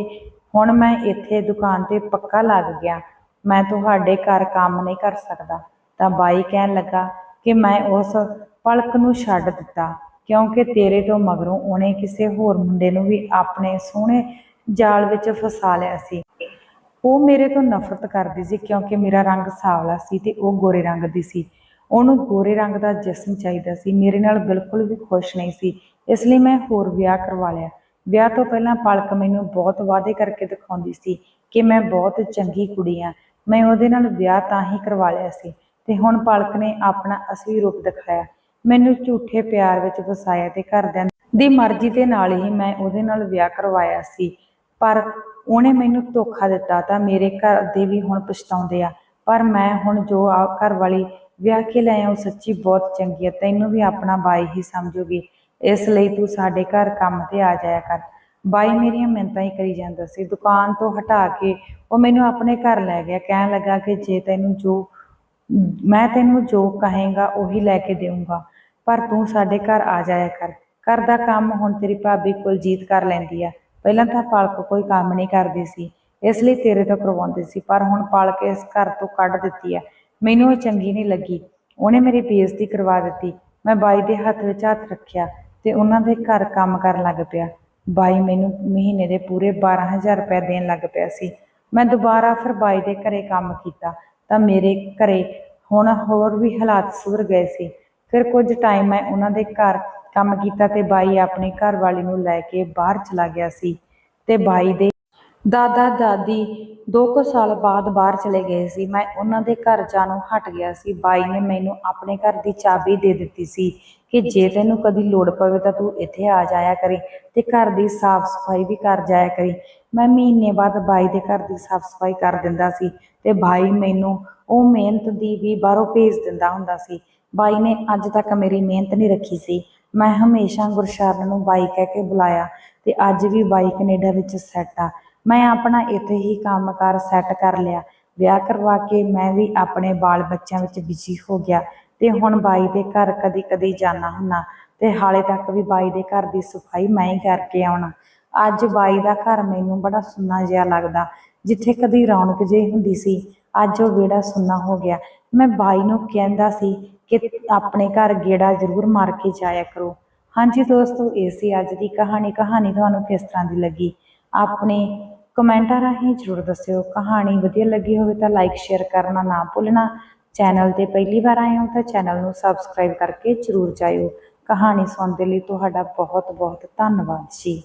ਹੁਣ ਮੈਂ ਇੱਥੇ ਦੁਕਾਨ ਤੇ ਪੱਕਾ ਲੱਗ ਗਿਆ। ਮੈਂ ਤੁਹਾਡੇ ਘਰ ਕੰਮ ਨਹੀਂ ਕਰ ਸਕਦਾ। ਤਾਂ ਬਾਈ ਕਹਿਣ ਲੱਗਾ ਕਿ ਮੈਂ ਉਸ ਪਲਕ ਨੂੰ ਛੱਡ ਦਿੱਤਾ, ਕਿਉਂਕਿ ਤੇਰੇ ਤੋਂ ਮਗਰੋਂ ਉਹਨੇ ਕਿਸੇ ਹੋਰ ਮੁੰਡੇ ਨੂੰ ਵੀ ਆਪਣੇ ਸੋਹਣੇ ਜਾਲ ਵਿੱਚ ਫਸਾ ਲਿਆ ਸੀ। ਉਹ ਮੇਰੇ ਤੋਂ ਨਫ਼ਰਤ ਕਰਦੀ ਸੀ, ਕਿਉਂਕਿ ਮੇਰਾ ਰੰਗ ਸਾਵਲਾ ਸੀ ਤੇ ਉਹ ਗੋਰੇ ਰੰਗ ਦੀ ਸੀ। ਉਹਨੂੰ ਗੋਰੇ ਰੰਗ ਦਾ ਜਿਸਮ ਚਾਹੀਦਾ ਸੀ। ਮੇਰੇ ਨਾਲ ਬਿਲਕੁਲ ਵੀ ਖੁਸ਼ ਨਹੀਂ ਸੀ। ਇਸ ਲਈ ਮੈਂ ਹੋਰ ਵਿਆਹ ਕਰਵਾ ਲਿਆ। ਵਿਆਹ ਤੋਂ ਪਹਿਲਾਂ ਪਲਕ ਮੈਨੂੰ ਬਹੁਤ ਵਾਅਦੇ ਕਰਕੇ ਦਿਖਾਉਂਦੀ ਸੀ ਕਿ ਮੈਂ ਬਹੁਤ ਚੰਗੀ ਕੁੜੀ ਆ ਮੈਂ ਉਹਦੇ ਨਾਲ ਵਿਆਹ ਤਾਂ ਹੀ ਕਰਵਾ ਲਿਆ ਸੀ ਤੇ ਹੁਣ ਪਲਕ ਨੇ ਆਪਣਾ ਅਸਲੀ ਰੂਪ ਦਿਖਾਇਆ। ਮੈਨੂੰ ਝੂਠੇ ਪਿਆਰ ਵਿੱਚ ਫਸਾਇਆ ਤੇ ਘਰਦਿਆਂ ਦੀ ਮਰਜ਼ੀ ਦੇ ਨਾਲ ਹੀ ਮੈਂ ਉਹਦੇ ਨਾਲ ਵਿਆਹ ਕਰਵਾਇਆ ਸੀ। ਪਰ ਉਹਨੇ ਮੈਨੂੰ ਧੋਖਾ ਦਿੱਤਾ ਤਾਂ ਮੇਰੇ ਘਰ ਦੇ ਵੀ ਹੁਣ ਪਛਤਾਉਂਦੇ ਆ। ਪਰ ਮੈਂ ਹੁਣ ਜੋ ਆ ਘਰ ਵਾਲੀ ਵਿਆਹ ਕੇ ਲਿਆ ਉਹ ਸੱਚੀ ਬਹੁਤ ਚੰਗੀ ਹੈ ਤੈਨੂੰ ਵੀ ਆਪਣਾ ਬਾਈ ਹੀ ਸਮਝੂਗੀ। ਇਸ ਲਈ ਤੂੰ ਸਾਡੇ ਘਰ ਕੰਮ ਤੇ ਆ ਜਾਇਆ ਕਰ। ਬਾਈ ਮੇਰੀਆਂ ਮਿੰਤਾਂ ਹੀ ਕਰੀ ਜਾਂਦਾ ਸੀ। ਦੁਕਾਨ ਤੋਂ ਹਟਾ ਕੇ ਉਹ ਮੈਨੂੰ ਆਪਣੇ ਘਰ ਲੈ ਗਿਆ। ਕਹਿਣ ਲੱਗਾ ਕਿ ਜੇ ਤੈਨੂੰ ਜੋ, ਮੈਂ ਤੈਨੂੰ ਜੋ ਕਹੇਗਾ ਉਹੀ ਲੈ ਕੇ ਦੇਵਾਂਗਾ ਪਰ ਤੂੰ ਸਾਡੇ ਘਰ ਆ ਜਾਇਆ ਕਰ। ਘਰ ਦਾ ਕੰਮ ਹੁਣ ਤੇਰੀ ਭਾਬੀ ਕੁਲਜੀਤ ਕਰ ਲੈਂਦੀ ਆ। ਪਹਿਲਾਂ ਤਾਂ ਪਾਲਕ ਕੋਈ ਕੰਮ ਨਹੀਂ ਕਰਦੀ ਸੀ। ਇਸ ਲਈ ਤੇਰੇ ਤੋਂ ਕਰਵਾਉਂਦੇ ਸੀ। ਪਰ ਹੁਣ ਪਾਲਕ ਇਸ ਘਰ ਤੋਂ ਕੱਢ ਦਿੱਤੀ ਆ। ਮੈਨੂੰ ਇਹ ਚੰਗੀ ਨਹੀਂ ਲੱਗੀ। ਉਹਨੇ ਮੇਰੀ ਬੇਇੱਜ਼ਤੀ ਕਰਵਾ ਦਿੱਤੀ। ਮੈਂ ਬਾਈ ਦੇ ਹੱਥ ਵਿੱਚ ਹੱਥ ਰੱਖਿਆ। ਤੇ ਉਹਨਾਂ ਦੇ ਘਰ ਕੰਮ ਕਰਨ ਲੱਗ ਪਿਆ। ਬਾਈ ਮੈਨੂੰ ਮਹੀਨੇ ਦੇ ਪੂਰੇ 12000 ਰੁਪਏ ਦੇਣ ਲੱਗ ਪਿਆ ਸੀ। ਮੈਂ ਦੁਬਾਰਾ ਫਿਰ ਬਾਈ ਦੇ ਘਰੇ ਕੰਮ ਕੀਤਾ ਤਾਂ ਮੇਰੇ ਘਰੇ ਹੁਣ ਹੋਰ ਵੀ ਹਾਲਾਤ ਸੁਧਰ ਗਏ ਸੀ। ਫਿਰ ਕੁਝ ਟਾਈਮ ਮੈਂ ਉਹਨਾਂ ਦੇ ਘਰ ਕੰਮ ਕੀਤਾ ਤੇ ਬਾਈ ਆਪਣੀ ਘਰ ਵਾਲੀ ਨੂੰ ਲੈ ਕੇ ਬਾਹਰ ਚਲਾ ਗਿਆ ਸੀ। ਤੇ ਬਾਈ ਦੇ ਦਾਦਾ ਦਾਦੀ ਦੋ ਕੁ ਸਾਲ ਬਾਅਦ ਬਾਹਰ ਚਲੇ ਗਏ ਸੀ। ਮੈਂ ਉਹਨਾਂ ਦੇ ਘਰ ਜਾਣੋਂ ਹਟ ਗਿਆ ਸੀ। ਬਾਈ ਨੇ ਮੈਨੂੰ ਆਪਣੇ ਘਰ ਦੀ ਚਾਬੀ ਦੇ ਦਿੱਤੀ ਸੀ ਕਿ ਜੇ ਤੈਨੂੰ ਕਦੀ ਲੋੜ ਪਵੇ ਤਾਂ ਤੂੰ ਇੱਥੇ ਆ ਜਾਇਆ ਕਰੀ ਤੇ ਘਰ ਦੀ ਸਾਫ਼ ਸਫ਼ਾਈ ਵੀ ਕਰ ਜਾਇਆ ਕਰੀ। ਮੈਂ ਮਹੀਨੇ ਬਾਅਦ ਬਾਈ ਦੇ ਘਰ ਦੀ ਸਾਫ਼ ਸਫ਼ਾਈ ਕਰ ਦਿੰਦਾ ਸੀ ਤੇ ਬਾਈ ਮੈਨੂੰ ਉਹ ਮਿਹਨਤ ਦੀ ਵੀ ਬਾਹਰੋਂ ਭੇਜ ਦਿੰਦਾ ਹੁੰਦਾ ਸੀ। ਬਾਈ ਨੇ ਅੱਜ ਤੱਕ ਮੇਰੀ ਮਿਹਨਤ ਨਹੀਂ ਰੱਖੀ ਸੀ। ਮੈਂ ਹਮੇਸ਼ਾ ਗੁਰਸ਼ਰਨ ਨੂੰ ਬਾਈ ਕਹਿ ਕੇ ਬੁਲਾਇਆ ਤੇ ਅੱਜ ਵੀ ਬਾਈ ਕੈਨੇਡਾ ਵਿੱਚ ਸੈੱਟ ਆ। ਮੈਂ ਆਪਣਾ ਇੱਥੇ ਹੀ ਕੰਮਕਾਰ ਸੈੱਟ ਕਰ ਲਿਆ। ਵਿਆਹ ਕਰਵਾ ਕੇ ਮੈਂ ਵੀ ਆਪਣੇ ਬਾਲ ਬੱਚਿਆਂ ਵਿੱਚ ਬਿਜ਼ੀ ਹੋ ਗਿਆ ਤੇ ਹੁਣ ਬਾਈ ਦੇ ਘਰ ਕਦੀ ਕਦੀ ਜਾਣਾ ਹੁੰਨਾ ਤੇ ਹਾਲੇ ਤੱਕ ਵੀ ਬਾਈ ਦੇ ਘਰ ਦੀ ਸਫ਼ਾਈ ਮੈਂ ਹੀ ਕਰਕੇ ਆਉਣਾ। ਅੱਜ ਬਾਈ ਦਾ ਘਰ ਮੈਨੂੰ ਬੜਾ ਸੁੰਨਾ ਜਿਹਾ ਲੱਗਦਾ, ਜਿੱਥੇ ਕਦੀ ਰੌਣਕ ਜਿਹੀ ਹੁੰਦੀ ਸੀ, ਅੱਜ ਉਹ ਵਿਹੜਾ ਸੁੰਨਾ ਹੋ ਗਿਆ। ਮੈਂ ਬਾਈ ਨੂੰ ਕਹਿੰਦਾ ਸੀ ਕਿ ਆਪਣੇ ਘਰ ਗੇੜਾ ਜ਼ਰੂਰ ਮਾਰ ਕੇ ਜਾਇਆ ਕਰੋ। ਹਾਂਜੀ ਦੋਸਤੋ, ਇਹ ਸੀ ਅੱਜ ਦੀ ਕਹਾਣੀ। ਕਹਾਣੀ ਤੁਹਾਨੂੰ ਕਿਸ ਤਰ੍ਹਾਂ ਦੀ ਲੱਗੀ? ਆਪਣੇ ਕਮੈਂਟਾਂ ਰਾਹੀਂ ਜ਼ਰੂਰ ਦੱਸਿਓ। ਕਹਾਣੀ ਵਧੀਆ ਲੱਗੀ ਹੋਵੇ ਤਾਂ ਲਾਈਕ ਸ਼ੇਅਰ ਕਰਨਾ ਨਾ ਭੁੱਲਣਾ। ਚੈਨਲ ਤੇ ਪਹਿਲੀ ਵਾਰ ਆਏ ਹੋ ਤਾਂ ਚੈਨਲ ਨੂੰ ਸਬਸਕ੍ਰਾਈਬ ਕਰਕੇ ਜ਼ਰੂਰ ਜਾਇਓ। ਕਹਾਣੀ ਸੁਣਨ ਦੇ ਲਈ ਤੁਹਾਡਾ ਬਹੁਤ ਬਹੁਤ ਧੰਨਵਾਦ ਜੀ।